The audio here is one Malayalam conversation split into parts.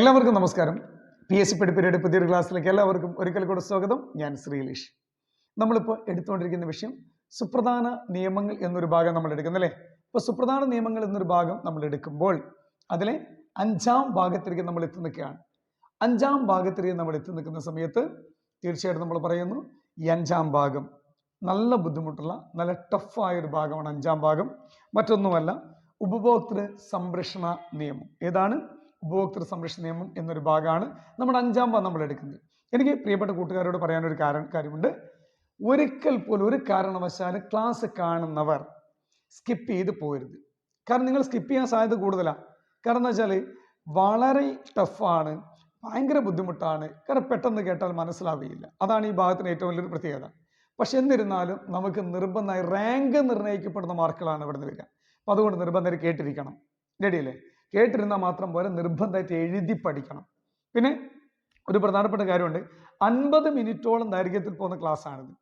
എല്ലാവർക്കും നമസ്കാരം. പി എസ് സി പഠിപ്പിരിയുടെ പുതിയൊരു ക്ലാസ്സിലേക്ക് എല്ലാവർക്കും ഒരിക്കൽ കൂടെ സ്വാഗതം. ഞാൻ ശ്രീലീഷ്. നമ്മളിപ്പോൾ എടുത്തുകൊണ്ടിരിക്കുന്ന വിഷയം സുപ്രധാന നിയമങ്ങൾ എന്നൊരു ഭാഗം നമ്മൾ എടുക്കുന്നല്ലേ ഇപ്പോൾ സുപ്രധാന നിയമങ്ങൾ എന്നൊരു ഭാഗം നമ്മൾ എടുക്കുമ്പോൾ അതിലെ അഞ്ചാം ഭാഗത്തിലേക്ക് നമ്മൾ എത്തി നിൽക്കുകയാണ്. അഞ്ചാം ഭാഗത്തിലേക്ക് നമ്മൾ എത്തി നിൽക്കുന്ന സമയത്ത് തീർച്ചയായിട്ടും നമ്മൾ പറയുന്നു ഈ അഞ്ചാം ഭാഗം നല്ല ബുദ്ധിമുട്ടുള്ള നല്ല ടഫായ ഒരു ഭാഗമാണ് അഞ്ചാം ഭാഗം. മറ്റൊന്നുമല്ല ഉപഭോക്തൃ സംരക്ഷണ നിയമം. ഏതാണ്? ഉപഭോക്തൃ സംരക്ഷണ നിയമം എന്നൊരു ഭാഗമാണ് നമ്മുടെ അഞ്ചാം ഭാഗം നമ്മൾ എടുക്കുന്നത്. എനിക്ക് പ്രിയപ്പെട്ട കൂട്ടുകാരോട് പറയാനൊരു കാരണം കാര്യമുണ്ട്. ഒരിക്കൽ പോലും ഒരു കാരണവശാലും ക്ലാസ് കാണുന്നവർ സ്കിപ്പ് ചെയ്ത് പോരുത്. കാരണം നിങ്ങൾ സ്കിപ്പ് ചെയ്യാൻ സാധ്യത കൂടുതലാണ് കാരണം എന്താ വെച്ചാൽ വളരെ ടഫാണ് ഭയങ്കര ബുദ്ധിമുട്ടാണ്. കാരണം പെട്ടെന്ന് കേട്ടാൽ മനസ്സിലാവുകയില്ല. അതാണ് ഈ ഭാഗത്തിന് ഏറ്റവും വലിയൊരു പ്രത്യേകത. പക്ഷെ എന്നിരുന്നാലും നമുക്ക് നിർബന്ധമായി റാങ്ക് നിർണയിക്കപ്പെടുന്ന മാർക്കുകളാണ് ഇവിടെ നിന്ന് വരിക അപ്പോൾ അതുകൊണ്ട് നിർബന്ധം കേട്ടിരിക്കണം. റെഡിയല്ലേ കേട്ടിരുന്നാൽ മാത്രം പോലെ നിർബന്ധമായിട്ട് എഴുതി പഠിക്കണം. പിന്നെ ഒരു പ്രധാനപ്പെട്ട കാര്യമുണ്ട്. അൻപത് മിനിറ്റോളം ദൈർഘ്യത്തിൽ പോകുന്ന ക്ലാസ് ആണിത്.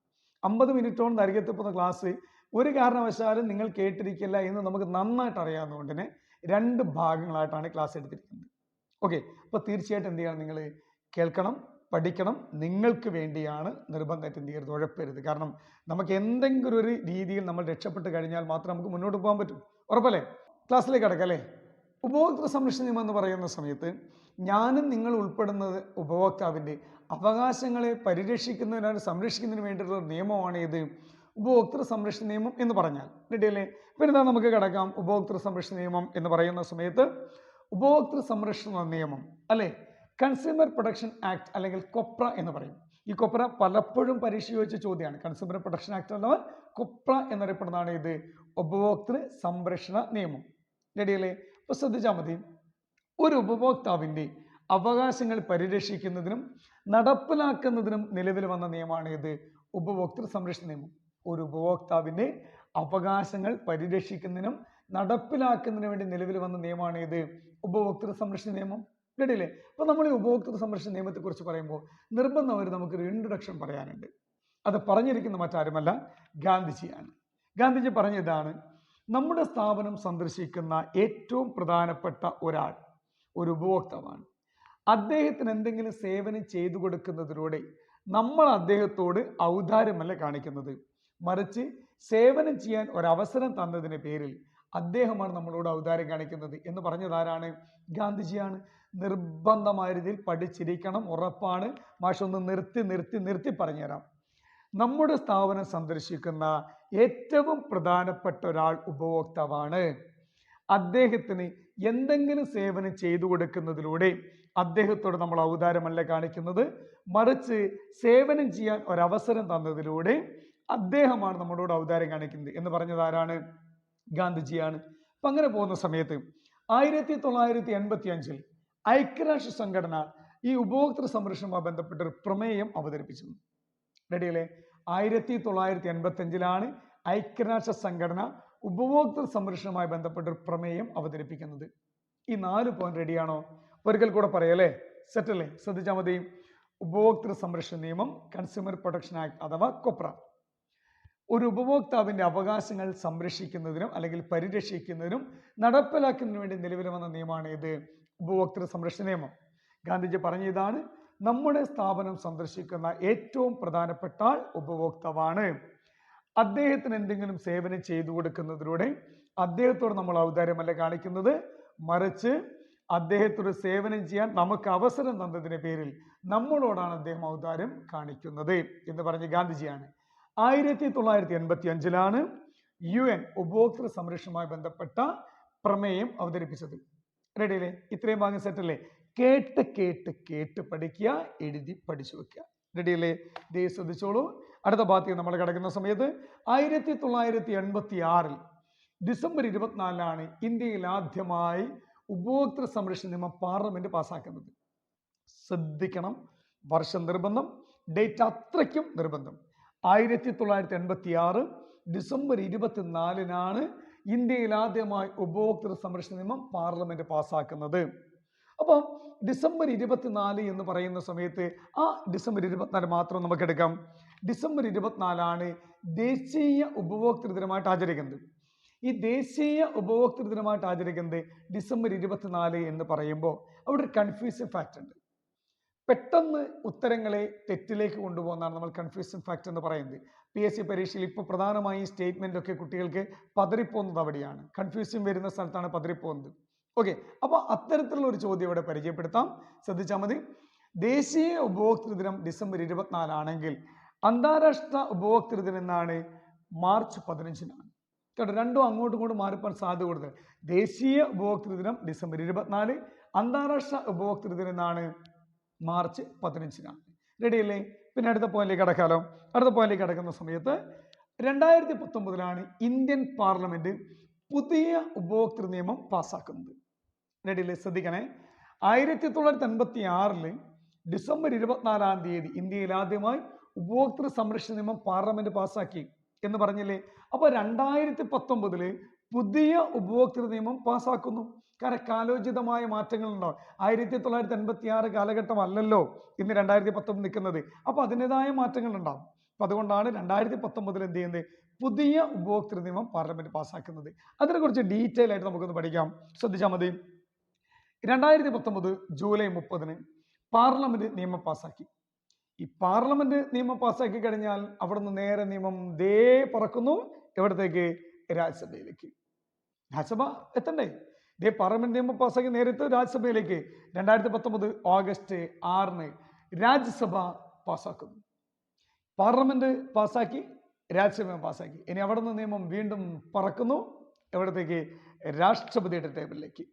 അമ്പത് മിനിറ്റോളം ദൈർഘ്യത്തിൽ പോകുന്ന ക്ലാസ് ഒരു കാരണവശാലും നിങ്ങൾ കേട്ടിരിക്കില്ല എന്ന് നമുക്ക് നന്നായിട്ട് അറിയാവുന്നതുകൊണ്ട് തന്നെ രണ്ട് ഭാഗങ്ങളായിട്ടാണ് ക്ലാസ് എടുത്തിരിക്കുന്നത്. ഓക്കെ അപ്പോൾ തീർച്ചയായിട്ടും എന്ത് ചെയ്യണം നിങ്ങൾ കേൾക്കണം പഠിക്കണം. നിങ്ങൾക്ക് വേണ്ടിയാണ് നിർബന്ധമായിട്ട് എന്ത് ചെയ്യരുത് ഉഴപ്പരുത്. കാരണം നമുക്ക് എന്തെങ്കിലും ഒരു രീതിയിൽ നമ്മൾ രക്ഷപ്പെട്ട് കഴിഞ്ഞാൽ മാത്രം നമുക്ക് മുന്നോട്ട് പോകാൻ പറ്റും. ഉറപ്പല്ലേ? ക്ലാസ്സിലേക്ക് അടക്കല്ലേ ഉപഭോക്തൃ സംരക്ഷണ നിയമം എന്ന് പറയുന്ന സമയത്ത് ഞാനും നിങ്ങൾ ഉൾപ്പെടുന്നത് ഉപഭോക്താവിന്റെ അവകാശങ്ങളെ പരിരക്ഷിക്കുന്നതിനാണ് സംരക്ഷിക്കുന്നതിന് വേണ്ടിയിട്ടുള്ള നിയമമാണ് ഇത് ഉപഭോക്തൃ സംരക്ഷണ നിയമം എന്ന് പറഞ്ഞാൽ. റെഡിയല്ലേ? പിന്നെ നമുക്ക് കിടക്കാം? ഉപഭോക്തൃ സംരക്ഷണ നിയമം എന്ന് പറയുന്ന സമയത്ത് ഉപഭോക്തൃ സംരക്ഷണ നിയമം അല്ലേ? കൺസ്യൂമർ പ്രൊഡക്ഷൻ ആക്ട് അല്ലെങ്കിൽ കൊപ്ര എന്ന് പറയും. ഈ കൊപ്ര പലപ്പോഴും പരീക്ഷ ചോദിച്ച ചോദ്യമാണ്. കൺസ്യൂമർ പ്രൊഡക്ഷൻ ആക്ട് അഥവാ കൊപ്ര എന്നറിയപ്പെടുന്നതാണ് ഇത് ഉപഭോക്തൃ സംരക്ഷണ നിയമം. റെഡിയല്ലേ? ഇപ്പൊ ശ്രദ്ധിച്ചാൽ മതി. ഒരു ഉപഭോക്താവിന്റെ അവകാശങ്ങൾ പരിരക്ഷിക്കുന്നതിനും നടപ്പിലാക്കുന്നതിനും നിലവിൽ വന്ന നിയമമാണ് ഇത് ഉപഭോക്തൃ സംരക്ഷണ നിയമം. ഒരു ഉപഭോക്താവിന്റെ അവകാശങ്ങൾ പരിരക്ഷിക്കുന്നതിനും നടപ്പിലാക്കുന്നതിനു വേണ്ടി നിലവിൽ വന്ന നിയമമാണ് ഇത് ഉപഭോക്തൃ സംരക്ഷണ നിയമം. കേട്ടില്ലേ? അപ്പൊ നമ്മൾ ഈ ഉപഭോക്തൃ സംരക്ഷണ നിയമത്തെ കുറിച്ച് പറയുമ്പോൾ നിർബന്ധമായിട്ട് നമുക്കൊരു ഇൻട്രൊഡക്ഷൻ പറയാനുണ്ട്. അത് പറഞ്ഞിരിക്കുന്ന മറ്റാരുമല്ല? ഗാന്ധിജിയാണ്. ഗാന്ധിജി പറഞ്ഞ പറഞ്ഞതാണ് നമ്മുടെ സ്ഥാപനം സന്ദർശിക്കുന്ന ഏറ്റവും പ്രധാനപ്പെട്ട ഒരാൾ ഒരു ഉപഭോക്താവാണ്. അദ്ദേഹത്തിന് എന്തെങ്കിലും സേവനം ചെയ്തു കൊടുക്കുന്നതിലൂടെ നമ്മൾ അദ്ദേഹത്തോട് ഔദാര്യമല്ല കാണിക്കുന്നത്? മറിച്ച് സേവനം ചെയ്യാൻ ഒരവസരം തന്നതിന് പേരിൽ അദ്ദേഹമാണ് നമ്മളോട് ഔദാര്യം കാണിക്കുന്നത് എന്ന് പറഞ്ഞത് ആരാണ്? ഗാന്ധിജിയാണ്. നിർബന്ധമായ രീതിയിൽ പഠിച്ചിരിക്കണം ഉറപ്പാണ്. മാഷൊന്ന് നിർത്തി നിർത്തി നിർത്തി പറഞ്ഞുതരാം. നമ്മുടെ സ്ഥാപനം സന്ദർശിക്കുന്ന ഏറ്റവും പ്രധാനപ്പെട്ട ഒരാൾ ഉപഭോക്താവാണ്. അദ്ദേഹത്തിന് എന്തെങ്കിലും സേവനം ചെയ്തു കൊടുക്കുന്നതിലൂടെ അദ്ദേഹത്തോട് നമ്മൾ ഔദാരമല്ല കാണിക്കുന്നത്. മറിച്ച് സേവനം ചെയ്യാൻ ഒരവസരം തന്നതിലൂടെ അദ്ദേഹമാണ് നമ്മളോട് ഔദാരം കാണിക്കുന്നത്. എന്ന് പറഞ്ഞത് ആരാണ്? ഗാന്ധിജിയാണ്. അപ്പം അങ്ങനെ പോകുന്ന സമയത്ത് ആയിരത്തി തൊള്ളായിരത്തി എൺപത്തി അഞ്ചിൽ ഐക്യരാഷ്ട്ര സംഘടന ഈ ഉപഭോക്തൃ സംരക്ഷണവുമായി ബന്ധപ്പെട്ട ഒരു പ്രമേയം അവതരിപ്പിച്ചു റെഡിയല്ലേ ആയിരത്തി തൊള്ളായിരത്തി എൺപത്തി അഞ്ചിലാണ് ഐക്യരാഷ്ട്ര സംഘടന ഉപഭോക്തൃ സംരക്ഷണവുമായി ബന്ധപ്പെട്ട ഒരു പ്രമേയം അവതരിപ്പിക്കുന്നത്. ഈ നാല് പോയിന്റ് റെഡിയാണോ ഒരിക്കൽ കൂടെ പറയല്ലേ സെറ്റ് അല്ലേ? ശ്രദ്ധിച്ചാൽ മതി. ഉപഭോക്തൃ സംരക്ഷണ നിയമം കൺസ്യൂമർ പ്രൊട്ടക്ഷൻ ആക്ട് അഥവാ കൊപ്ര ഒരു ഉപഭോക്താവിന്റെ അവകാശങ്ങൾ സംരക്ഷിക്കുന്നതിനും അല്ലെങ്കിൽ പരിരക്ഷിക്കുന്നതിനും നടപ്പിലാക്കുന്നതിനു വേണ്ടി നിലവിൽ വന്ന നിയമമാണ് ഇത് ഉപഭോക്തൃ സംരക്ഷണ നിയമം. ഗാന്ധിജി പറഞ്ഞ ഇതാണ്. നമ്മുടെ സ്ഥാപനം സന്ദർശിക്കുന്ന ഏറ്റവും പ്രധാനപ്പെട്ട ഉപഭോക്താവാണ്. അദ്ദേഹത്തിന് എന്തെങ്കിലും സേവനം ചെയ്തു കൊടുക്കുന്നതിലൂടെ അദ്ദേഹത്തോട് നമ്മൾ ഔദാര്യമല്ല കാണിക്കുന്നത്. മറിച്ച് അദ്ദേഹത്തോട് സേവനം ചെയ്യാൻ നമുക്ക് അവസരം തന്നതിന്റെ പേരിൽ നമ്മളോടാണ് അദ്ദേഹം ഔദാര്യം കാണിക്കുന്നത് എന്ന് പറഞ്ഞ ഗാന്ധിജിയാണ്. ആയിരത്തി തൊള്ളായിരത്തി എൺപത്തി അഞ്ചിലാണ് യു എൻ ഉപഭോക്തൃ സംരക്ഷണവുമായി ബന്ധപ്പെട്ട പ്രമേയം അവതരിപ്പിച്ചത്. റെഡിയല്ലേ ഇത്രയും ഭാഗം സെറ്റല്ലേ കേട്ട് കേട്ട് കേട്ട് പഠിക്കുക എഴുതി പഠിച്ചു വെക്കുക. റെഡിയല്ലേ? ദേ ശ്രദ്ധിച്ചോളൂ. അടുത്ത ഭാഗത്തേക്ക് നമ്മൾ കിടക്കുന്ന സമയത്ത് ആയിരത്തി തൊള്ളായിരത്തി എൺപത്തി ആറിൽ ഡിസംബർ ഇരുപത്തിനാലിനാണ് ഇന്ത്യയിൽ ആദ്യമായി ഉപഭോക്തൃ സംരക്ഷണ നിയമം പാർലമെന്റ് പാസ്സാക്കുന്നത് ശ്രദ്ധിക്കണം. വർഷം നിർബന്ധം ഡേറ്റ് അത്രയ്ക്കും നിർബന്ധം. ആയിരത്തി തൊള്ളായിരത്തി എൺപത്തി ആറ് ഡിസംബർ ഇരുപത്തിനാലിനാണ് ഇന്ത്യയിൽ ആദ്യമായി ഉപഭോക്തൃ സംരക്ഷണ നിയമം പാർലമെന്റ് പാസ്സാക്കുന്നത് അപ്പം ഡിസംബർ ഇരുപത്തിനാല് എന്ന് പറയുന്ന സമയത്ത് ആ ഡിസംബർ ഇരുപത്തിനാല് മാത്രം നമുക്ക് എടുക്കാം ഡിസംബർ ഇരുപത്തിനാലാണ് ദേശീയ ഉപഭോക്തൃ ദിനമായിട്ട് ആചരിക്കുന്നത്. ഈ ദേശീയ ഉപഭോക്തൃ ദിനമായിട്ട് ആചരിക്കുന്നത് ഡിസംബർ ഇരുപത്തിനാല് എന്ന് പറയുമ്പോൾ അവിടെ ഒരു കൺഫ്യൂസൻ ഫാക്റ്റ് ഉണ്ട്. പെട്ടെന്ന് ഉത്തരങ്ങളെ തെറ്റിലേക്ക് കൊണ്ടുപോകുന്നതാണ് നമ്മൾ കൺഫ്യൂസൻ ഫാക്റ്റ് എന്ന് പറയുന്നത്. പി എസ് സി പരീക്ഷയിൽ ഇപ്പോൾ പ്രധാനമായും സ്റ്റേറ്റ്മെന്റ് ഒക്കെ കുട്ടികൾക്ക് പതറിപ്പോകുന്നത് അവിടെയാണ്. കൺഫ്യൂഷൻ വരുന്ന സ്ഥലത്താണ് പതറിപ്പോകുന്നത് ഓക്കെ അപ്പോൾ അത്തരത്തിലുള്ള ഒരു ചോദ്യം ഇവിടെ പരിചയപ്പെടുത്താം. ശ്രദ്ധിച്ചാൽ മതി. ദേശീയ ഉപഭോക്തൃ ദിനം ഡിസംബർ ഇരുപത്തിനാലാണെങ്കിൽ അന്താരാഷ്ട്ര ഉപഭോക്തൃ ദിനം എന്നാണ്? മാർച്ച് പതിനഞ്ചിനാണ്. കേട്ടോ രണ്ടും അങ്ങോട്ടും ഇങ്ങോട്ടും മാറിപ്പാൻ സാധ്യത കൂടുതൽ. ദേശീയ ഉപഭോക്തൃ ദിനം ഡിസംബർ ഇരുപത്തിനാല് അന്താരാഷ്ട്ര ഉപഭോക്തൃ ദിനം എന്നാണ്? മാർച്ച് പതിനഞ്ചിനാണ്. റെഡി അല്ലേ? പിന്നെ അടുത്ത പോയിന്റിലേക്ക് കടക്കാലോ. അടുത്ത പോയിന്റിലേക്ക് കടക്കുന്ന സമയത്ത് രണ്ടായിരത്തി പത്തൊമ്പതിലാണ് ഇന്ത്യൻ പാർലമെന്റ് പുതിയ ഉപഭോക്തൃ നിയമം പാസ്സാക്കുന്നത്. റെഡിയല്ലേ ശ്രദ്ധിക്കണേ. ആയിരത്തി തൊള്ളായിരത്തി അൻപത്തി ആറിൽ ഡിസംബർ ഇരുപത്തിനാലാം തീയതി ഇന്ത്യയിൽ ആദ്യമായി ഉപഭോക്തൃ സംരക്ഷണ നിയമം പാർലമെന്റ് പാസ്സാക്കി എന്ന് പറഞ്ഞില്ലേ? അപ്പൊ രണ്ടായിരത്തി പത്തൊമ്പതിൽ പുതിയ ഉപഭോക്തൃ നിയമം പാസ്സാക്കുന്നു കാരണം കാലോചിതമായ മാറ്റങ്ങൾ ഉണ്ടാവും. ആയിരത്തി തൊള്ളായിരത്തി എൺപത്തി ആറ് കാലഘട്ടം അല്ലല്ലോ ഇന്ന് രണ്ടായിരത്തി പത്തൊമ്പത് നിൽക്കുന്നത്. അപ്പൊ അതിന്റെതായ മാറ്റങ്ങൾ ഉണ്ടാവും. അപ്പൊ അതുകൊണ്ടാണ് രണ്ടായിരത്തി പത്തൊമ്പതിൽ എന്ത് ചെയ്യുന്നത്? പുതിയ ഉപഭോക്തൃ നിയമം പാർലമെന്റ് പാസ്സാക്കുന്നത് അതിനെക്കുറിച്ച് ഡീറ്റെയിൽ ആയിട്ട് നമുക്കൊന്ന് പഠിക്കാം. ശ്രദ്ധിച്ചാൽ മതി. രണ്ടായിരത്തി പത്തൊമ്പത് ജൂലൈ മുപ്പതിന് പാർലമെന്റ് നിയമം പാസ്സാക്കി ഈ പാർലമെന്റ് നിയമം പാസ്സാക്കി കഴിഞ്ഞാൽ അവിടുന്ന് നേരെ നിയമം ദേ പറക്കുന്നു എവിടത്തേക്ക് രാജ്യസഭയിലേക്ക്. രാജ്യസഭ എത്തണ്ടേ? ദേ പാർലമെന്റ് നിയമം പാസ്സാക്കി നേരിട്ട് രാജ്യസഭയിലേക്ക്. രണ്ടായിരത്തി പത്തൊമ്പത് ഓഗസ്റ്റ് ആറിന് രാജ്യസഭ പാസ്സാക്കുന്നു പാർലമെന്റ് പാസ്സാക്കി രാജ്യസഭ പാസ്സാക്കി ഇനി അവിടെ നിന്ന് നിയമം വീണ്ടും പറക്കുന്നു എവിടത്തേക്ക് രാഷ്ട്രപതിയുടെ ടേബിളിലേക്ക്.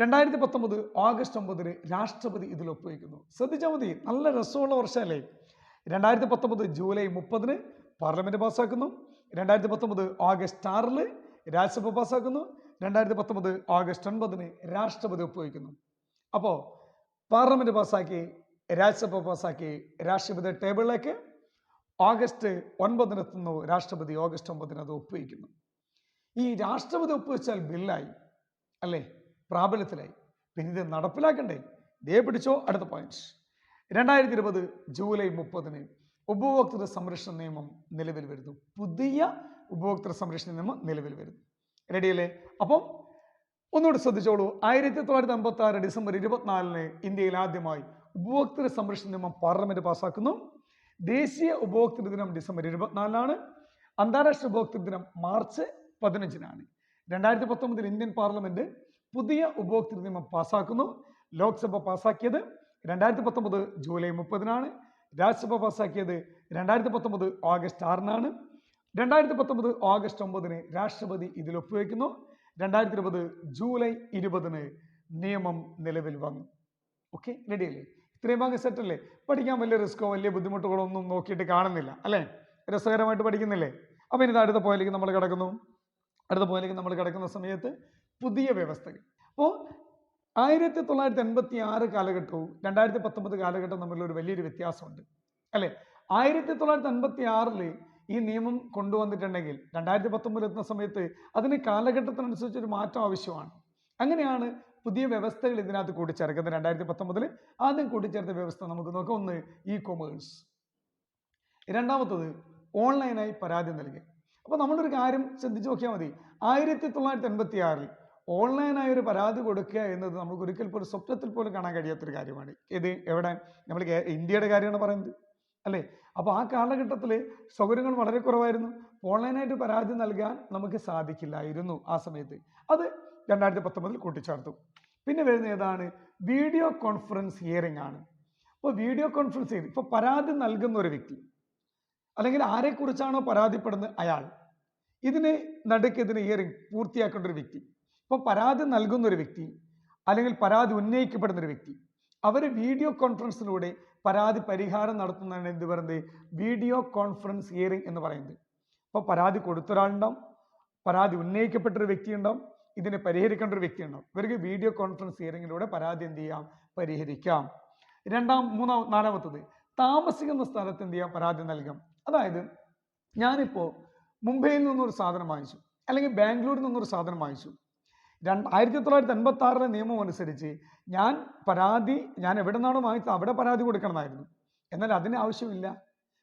രണ്ടായിരത്തി പത്തൊമ്പത് ഓഗസ്റ്റ് ഒമ്പതിന് രാഷ്ട്രപതി ഇതിൽ ഒപ്പുവയ്ക്കുന്നു ശ്രദ്ധിച്ചാൽ മതി നല്ല രസമുള്ള വർഷമല്ലേ? രണ്ടായിരത്തി പത്തൊമ്പത് ജൂലൈ മുപ്പതിന് പാർലമെന്റ് പാസ്സാക്കുന്നു. രണ്ടായിരത്തി പത്തൊമ്പത് ഓഗസ്റ്റ് ആറിൽ രാജ്യസഭ പാസ്സാക്കുന്നു. രണ്ടായിരത്തി പത്തൊമ്പത് ഓഗസ്റ്റ് ഒൻപതിന് രാഷ്ട്രപതി ഒപ്പുവയ്ക്കുന്നു അപ്പോൾ പാർലമെന്റ് പാസ്സാക്കി രാജ്യസഭ പാസ്സാക്കി രാഷ്ട്രപതി ടേബിളിലേക്ക് ഓഗസ്റ്റ് ഒൻപതിന് എത്തുന്നു. രാഷ്ട്രപതി ഓഗസ്റ്റ് ഒമ്പതിന് അത് ഒപ്പുവയ്ക്കുന്നു ഈ രാഷ്ട്രപതി ഒപ്പുവെച്ചാൽ ബില്ലായി അല്ലേ? പ്രാബല്യത്തിലായി. പിന്നെ ഇത് നടപ്പിലാക്കണ്ടേ? ദേ പിടിച്ചോ അടുത്ത പോയിന്റ് രണ്ടായിരത്തി ഇരുപത് ജൂലൈ മുപ്പതിന് ഉപഭോക്തൃ സംരക്ഷണ നിയമം നിലവിൽ വരുന്നു. പുതിയ ഉപഭോക്തൃ സംരക്ഷണ നിയമം നിലവിൽ വരുന്നു. റെഡിയല്ലേ അപ്പം ഒന്നുകൂടി ശ്രദ്ധിച്ചോളൂ. ആയിരത്തി തൊള്ളായിരത്തി അമ്പത്തി ആറ് ഡിസംബർ ഇരുപത്തിനാലിന് ഇന്ത്യയിൽ ആദ്യമായി ഉപഭോക്തൃ സംരക്ഷണ നിയമം പാർലമെന്റ് പാസ്സാക്കുന്നു. ദേശീയ ഉപഭോക്തൃ ദിനം ഡിസംബർ ഇരുപത്തിനാലിനാണ്. അന്താരാഷ്ട്ര ഉപഭോക്തൃ ദിനം മാർച്ച് പതിനഞ്ചിനാണ്. രണ്ടായിരത്തി പത്തൊമ്പതിൽ ഇന്ത്യൻ പാർലമെന്റ് പുതിയ ഉപഭോക്തൃ നിയമം പാസാക്കുന്നു. ലോക്സഭ പാസ്സാക്കിയത് രണ്ടായിരത്തി പത്തൊമ്പത് ജൂലൈ മുപ്പതിനാണ്. രാജ്യസഭ പാസാക്കിയത് രണ്ടായിരത്തി പത്തൊമ്പത് ഓഗസ്റ്റ് ആറിനാണ്. രണ്ടായിരത്തി പത്തൊമ്പത് ഓഗസ്റ്റ് ഒമ്പതിന് രാഷ്ട്രപതി ഇതിൽ ഒപ്പുവെക്കുന്നു. രണ്ടായിരത്തി ഇരുപത് ജൂലൈ ഇരുപതിന് നിയമം നിലവിൽ വന്നു. ഓക്കെ റെഡിയല്ലേ ഇത്രയും ഭാഗം സെറ്റ് അല്ലേ? പഠിക്കാൻ വലിയ റിസ്ക്കോ വലിയ ബുദ്ധിമുട്ടുകളോ ഒന്നും നോക്കിയിട്ട് കാണുന്നില്ല അല്ലേ? രസകരമായിട്ട് പഠിക്കുന്നില്ലേ? അപ്പം ഇനി അടുത്ത പോയിലേക്ക് നമ്മൾ കിടക്കുന്നു. അടുത്ത പോയിലേക്ക് നമ്മൾ കിടക്കുന്ന സമയത്ത് പുതിയ വ്യവസ്ഥകൾ. അപ്പോൾ ആയിരത്തി തൊള്ളായിരത്തി എൺപത്തി ആറ് കാലഘട്ടവും രണ്ടായിരത്തി പത്തൊമ്പത് കാലഘട്ടവും തമ്മിലൊരു വലിയൊരു വ്യത്യാസമുണ്ട്. അല്ലേ? ആയിരത്തി തൊള്ളായിരത്തി എൺപത്തി ആറിൽ ഈ നിയമം കൊണ്ടുവന്നിട്ടുണ്ടെങ്കിൽ രണ്ടായിരത്തി പത്തൊമ്പതിൽ എത്തുന്ന സമയത്ത് അതിന് കാലഘട്ടത്തിനനുസരിച്ച് ഒരു മാറ്റം ആവശ്യമാണ്. അങ്ങനെയാണ് പുതിയ വ്യവസ്ഥകൾ ഇതിനകത്ത് കൂട്ടിച്ചേർക്കുന്നത് രണ്ടായിരത്തി പത്തൊമ്പതിൽ ആദ്യം കൂട്ടിച്ചേർത്ത വ്യവസ്ഥ നമുക്ക് നോക്കാം. ഒന്ന് ഇ കൊമേഴ്സ് രണ്ടാമത്തത് ഓൺലൈനായി പരാതി നൽകി അപ്പോൾ നമ്മളൊരു കാര്യം ശ്രദ്ധിച്ചു നോക്കിയാൽ മതി. ആയിരത്തി തൊള്ളായിരത്തി എൺപത്തി ആറിൽ ഓൺലൈനായി ഒരു പരാതി കൊടുക്കുക എന്നത് നമുക്ക് ഒരിക്കൽ പോലും സ്വപ്നത്തിൽ പോലും കാണാൻ കഴിയാത്തൊരു കാര്യമാണ്. ഇത് എവിടെ? നമ്മൾ ഇന്ത്യയുടെ കാര്യമാണ് പറയുന്നത്. അല്ലേ? അപ്പോൾ ആ കാലഘട്ടത്തിൽ സൗകര്യങ്ങൾ വളരെ കുറവായിരുന്നു. ഓൺലൈനായിട്ട് പരാതി നൽകാൻ നമുക്ക് സാധിക്കില്ലായിരുന്നു ആ സമയത്ത്. അത് രണ്ടായിരത്തി പത്തൊമ്പതിൽ കൂട്ടിച്ചേർത്തു. പിന്നെ വരുന്ന ഏതാണ്? വീഡിയോ കോൺഫറൻസ് ഹിയറിംഗ് ആണ്. അപ്പോൾ വീഡിയോ കോൺഫറൻസ് ഹിയറിംഗ് ഇപ്പോൾ പരാതി നൽകുന്ന ഒരു വ്യക്തി അല്ലെങ്കിൽ ആരെക്കുറിച്ചാണോ പരാതിപ്പെടുന്നത് അയാൾ ഇതിന് നടുക്ക് ഇതിന് ഹിയറിംഗ് പൂർത്തിയാക്കേണ്ട ഒരു വ്യക്തി ഇപ്പോൾ പരാതി നൽകുന്ന ഒരു വ്യക്തി അല്ലെങ്കിൽ പരാതി ഉന്നയിക്കപ്പെടുന്ന ഒരു വ്യക്തി അവർ വീഡിയോ കോൺഫറൻസിലൂടെ പരാതി പരിഹാരം നടത്തുന്നതാണ് എന്ത് പറയുന്നത്? വീഡിയോ കോൺഫറൻസ് ഹിയറിംഗ് എന്ന് പറയുന്നത്. അപ്പോൾ പരാതി കൊടുത്ത ഒരാളുണ്ടാവും പരാതി ഉന്നയിക്കപ്പെട്ട ഒരു വ്യക്തി ഉണ്ടാവും ഇതിനെ പരിഹരിക്കേണ്ട ഒരു വ്യക്തി ഉണ്ടാവും ഇവർക്ക് വീഡിയോ കോൺഫറൻസ് ഹിയറിംഗിലൂടെ പരാതി എന്ത് ചെയ്യാം? പരിഹരിക്കാം. രണ്ടാം മൂന്നാം നാലാമത്തത് താമസിക്കുന്ന സ്ഥലത്ത് എന്ത് ചെയ്യാം? പരാതി നൽകാം. അതായത് ഞാനിപ്പോൾ മുംബൈയിൽ നിന്നൊരു സാധനം വാങ്ങിച്ചു അല്ലെങ്കിൽ ബാംഗ്ലൂരിൽ നിന്നൊരു സാധനം വാങ്ങിച്ചു. ആയിരത്തി തൊള്ളായിരത്തി എൺപത്തി ആറിലെ നിയമം അനുസരിച്ച് ഞാൻ പരാതി ഞാൻ എവിടെ നിന്നാണോ വാങ്ങിച്ചത് അവിടെ പരാതി കൊടുക്കണമായിരുന്നു. എന്നാൽ അതിന് ആവശ്യമില്ല.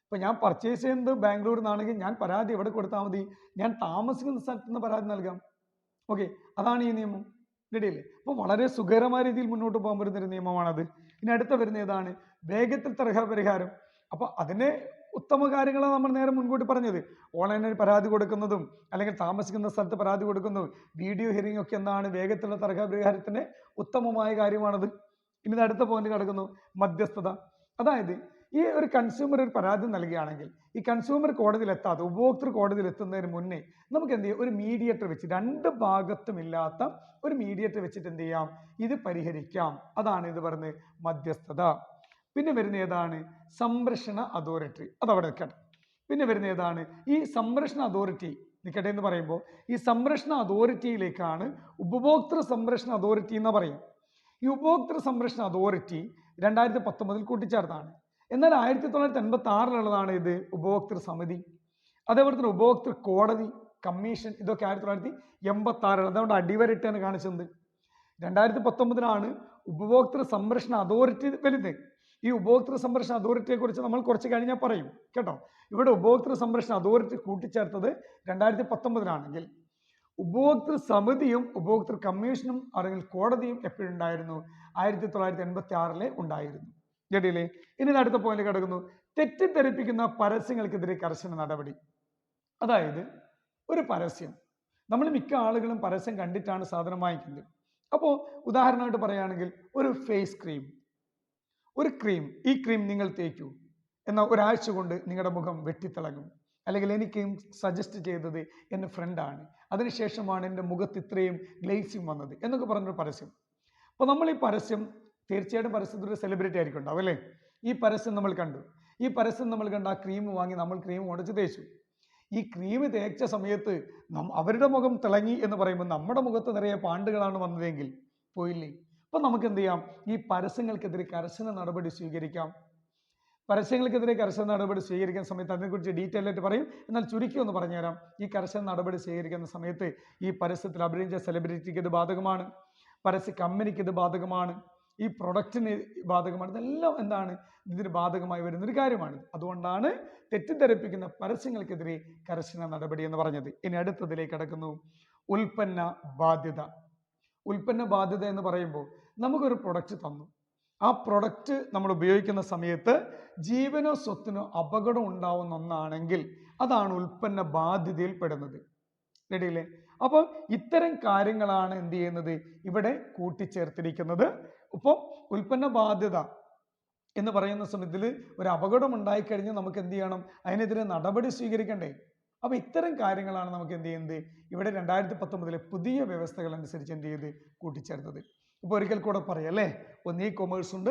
ഇപ്പൊ ഞാൻ പർച്ചേസ് ചെയ്യുന്നത് ബാംഗ്ലൂരിൽ നിന്നാണെങ്കിൽ ഞാൻ പരാതി എവിടെ കൊടുത്താൽ മതി? ഞാൻ താമസിക്കുന്ന സ്ഥലത്ത് നിന്ന് പരാതി നൽകാം. ഓക്കെ അതാണ് ഈ നിയമം. റെഡിയല്ലേ അപ്പോൾ വളരെ സുഖകരമായ രീതിയിൽ മുന്നോട്ട് പോകാൻ പറ്റുന്ന ഒരു നിയമമാണത്. ഇനി അടുത്ത വരുന്ന ഏതാണ്? വേഗത്തിൽ തർഹ പരിഹാരം. അപ്പോൾ അതിനെ ഉത്തമ കാര്യങ്ങളാണ് നമ്മൾ നേരെ മുൻകൂട്ടി പറഞ്ഞത്. ഓൺലൈനിൽ പരാതി കൊടുക്കുന്നതും അല്ലെങ്കിൽ താമസിക്കുന്ന സ്ഥലത്ത് പരാതി കൊടുക്കുന്നതും വീഡിയോ ഹിയറിംഗ് ഒക്കെ എന്താണ് വേഗത്തിലുള്ള തർക്ക പരിഹാരത്തിന്റെ ഉത്തമമായ കാര്യമാണത്. ഇനി അടുത്ത പോയിന്റ് കിടക്കുന്നു. മധ്യസ്ഥത. അതായത് ഈ ഒരു കൺസ്യൂമർ ഒരു പരാതി നൽകുകയാണെങ്കിൽ ഈ കൺസ്യൂമർ കോടതിയിൽ എത്താതെ ഉപഭോക്തൃ കോടതിയിൽ എത്തുന്നതിന് മുന്നേ നമുക്ക് എന്ത് ചെയ്യാം? ഒരു മീഡിയേറ്റർ വെച്ച് രണ്ട് ഭാഗത്തും ഇല്ലാത്ത ഒരു മീഡിയേറ്റർ വെച്ചിട്ട് എന്ത് ചെയ്യാം? ഇത് പരിഹരിക്കാം. അതാണ് ഇത് പറയുന്നത് മധ്യസ്ഥത. പിന്നെ വരുന്ന ഏതാണ്? സംരക്ഷണ അതോറിറ്റി. അത് അവിടെ നിൽക്കട്ടെ പിന്നെ വരുന്ന ഏതാണ്? ഈ സംരക്ഷണ അതോറിറ്റി നിൽക്കട്ടെ എന്ന് പറയുമ്പോൾ ഈ സംരക്ഷണ അതോറിറ്റിയിലേക്കാണ് ഉപഭോക്തൃ സംരക്ഷണ അതോറിറ്റി എന്ന് പറയും ഈ ഉപഭോക്തൃ സംരക്ഷണ അതോറിറ്റി രണ്ടായിരത്തി പത്തൊമ്പതിൽ കൂട്ടിച്ചേർത്താണ് എന്നാൽ ആയിരത്തി തൊള്ളായിരത്തി എൺപത്തി ആറിലുള്ളതാണ് ഇത് ഉപഭോക്തൃ സമിതി. അതേപോലെ തന്നെ ഉപഭോക്തൃ കോടതി കമ്മീഷൻ ഇതൊക്കെ ആയിരത്തി തൊള്ളായിരത്തി എൺപത്തി ആറിൽ അതുകൊണ്ട് അടിവരയിട്ടാണ് കാണിച്ചത് രണ്ടായിരത്തി പത്തൊമ്പതിലാണ് ഉപഭോക്തൃ സംരക്ഷണ അതോറിറ്റി വലുത്. ഈ ഉപഭോക്തൃ സംരക്ഷണ അതോറിറ്റിയെ കുറിച്ച് നമ്മൾ കുറച്ച് കഴിഞ്ഞാൽ പറയും കേട്ടോ? ഇവിടെ ഉപഭോക്തൃ സംരക്ഷണ അതോറിറ്റി കൂട്ടിച്ചേർത്തത് രണ്ടായിരത്തി പത്തൊമ്പതിലാണെങ്കിൽ ഉപഭോക്തൃ സമിതിയും ഉപഭോക്തൃ കമ്മീഷനും അല്ലെങ്കിൽ കോടതിയും എപ്പോഴുണ്ടായിരുന്നു ആയിരത്തി തൊള്ളായിരത്തി എൺപത്തി ആറിലെ ഉണ്ടായിരുന്നു. കേട്ടില്ലേ ഇനി അടുത്ത പോയിന്റ് കിടക്കുന്നു. തെറ്റിദ്ധരിപ്പിക്കുന്ന പരസ്യങ്ങൾക്കെതിരെ കർശന നടപടി. അതായത് ഒരു പരസ്യം. നമ്മൾ മിക്ക ആളുകളും പരസ്യം കണ്ടിട്ടാണ് സാധനം വാങ്ങിക്കുന്നത്. അപ്പോൾ ഉദാഹരണമായിട്ട് പറയുകയാണെങ്കിൽ ഒരു ഫേസ് ക്രീം. ഒരു ക്രീം ഈ ക്രീം നിങ്ങൾ തേക്കൂ. എന്ന ഒരാഴ്ച കൊണ്ട് നിങ്ങളുടെ മുഖം വെട്ടിത്തിളങ്ങും. അല്ലെങ്കിൽ എനിക്ക് സജസ്റ്റ് ചെയ്തത് എന്റെ ഫ്രണ്ടാണ് അതിനുശേഷമാണ് എന്റെ മുഖത്ത് ഇത്രയും ഗ്ലേസിങ് വന്നത് എന്നൊക്കെ പറഞ്ഞൊരു പരസ്യം. അപ്പോൾ നമ്മൾ ഈ പരസ്യം തീർച്ചയായിട്ടും പരസ്യത്തിലൊരു സെലിബ്രിറ്റി ആയിരിക്കും ഉണ്ടാവും അല്ലേ? ഈ പരസ്യം നമ്മൾ കണ്ടു. ഈ പരസ്യം നമ്മൾ കണ്ട ആ ക്രീം വാങ്ങി നമ്മൾ ക്രീം ഉടച്ച് തേച്ചു. ഈ ക്രീം തേച്ച സമയത്ത് അവരുടെ മുഖം തിളങ്ങി എന്ന് പറയുമ്പോൾ നമ്മുടെ മുഖത്ത് നിറയെ പാണ്ടുകളാണ് വന്നതെങ്കിൽ പോയില്ലേ? അപ്പൊ നമുക്ക് എന്ത് ചെയ്യാം ഈ പരസ്യങ്ങൾക്കെതിരെ കർശന നടപടി സ്വീകരിക്കാം. പരസ്യങ്ങൾക്കെതിരെ കർശന നടപടി സ്വീകരിക്കുന്ന സമയത്ത് അതിനെക്കുറിച്ച് ഡീറ്റെയിൽ ആയിട്ട് പറയും. എന്നാൽ ചുരുക്കി ഒന്ന് പറഞ്ഞുതരാം. ഈ കർശന നടപടി സ്വീകരിക്കുന്ന സമയത്ത് ഈ പരസ്യത്തിൽ അഭിനയിച്ച സെലിബ്രിറ്റിക്ക് ഇത് ബാധകമാണ്. പരസ്യ കമ്പനിക്ക് ഇത് ബാധകമാണ്. ഈ പ്രൊഡക്റ്റിന് ബാധകമാണ്. ഇതെല്ലാം എന്താണ്? ഇതിന് ബാധകമായി വരുന്ന ഒരു കാര്യമാണ്. അതുകൊണ്ടാണ് തെറ്റിദ്ധരിപ്പിക്കുന്ന പരസ്യങ്ങൾക്കെതിരെ കർശന നടപടി എന്ന് പറഞ്ഞത്. ഇനി അടുത്തതിലേക്ക് കടക്കുന്നു. ഉൽപ്പന്ന ബാധ്യത. ഉൽപ്പന്ന ബാധ്യത എന്ന് പറയുമ്പോൾ നമുക്കൊരു പ്രൊഡക്റ്റ് തന്നു. ആ പ്രൊഡക്റ്റ് നമ്മൾ ഉപയോഗിക്കുന്ന സമയത്ത് ജീവനോ സ്വത്തിനോ അപകടം ഉണ്ടാവുന്ന ഒന്നാണെങ്കിൽ അതാണ് ഉൽപ്പന്ന ബാധ്യതയിൽ പെടുന്നത് റെഡിയില്ലേ? അപ്പോൾ ഇത്തരം കാര്യങ്ങളാണ് എന്ത് ചെയ്യുന്നത്? ഇവിടെ കൂട്ടിച്ചേർത്തിരിക്കുന്നത്. ഇപ്പോൾ ഉൽപ്പന്ന ബാധ്യത എന്ന് പറയുന്ന സമയത്തിൽ ഒരു അപകടം ഉണ്ടായിക്കഴിഞ്ഞാൽ നമുക്ക് എന്ത് ചെയ്യണം? അതിനെതിരെ നടപടി സ്വീകരിക്കണ്ടേ? അപ്പോൾ ഇത്തരം കാര്യങ്ങളാണ് നമുക്ക് എന്ത് ചെയ്യുന്നത്? ഇവിടെ രണ്ടായിരത്തി പത്തൊമ്പതിലെ പുതിയ വ്യവസ്ഥകൾ അനുസരിച്ച് എന്ത് ചെയ്ത്? കൂട്ടിച്ചേർത്തത്. ഇപ്പോൾ ഒരിക്കൽ കൂടെ പറയാം അല്ലേ? ഒന്ന് ഈ കൊമേഴ്സ് ഉണ്ട്.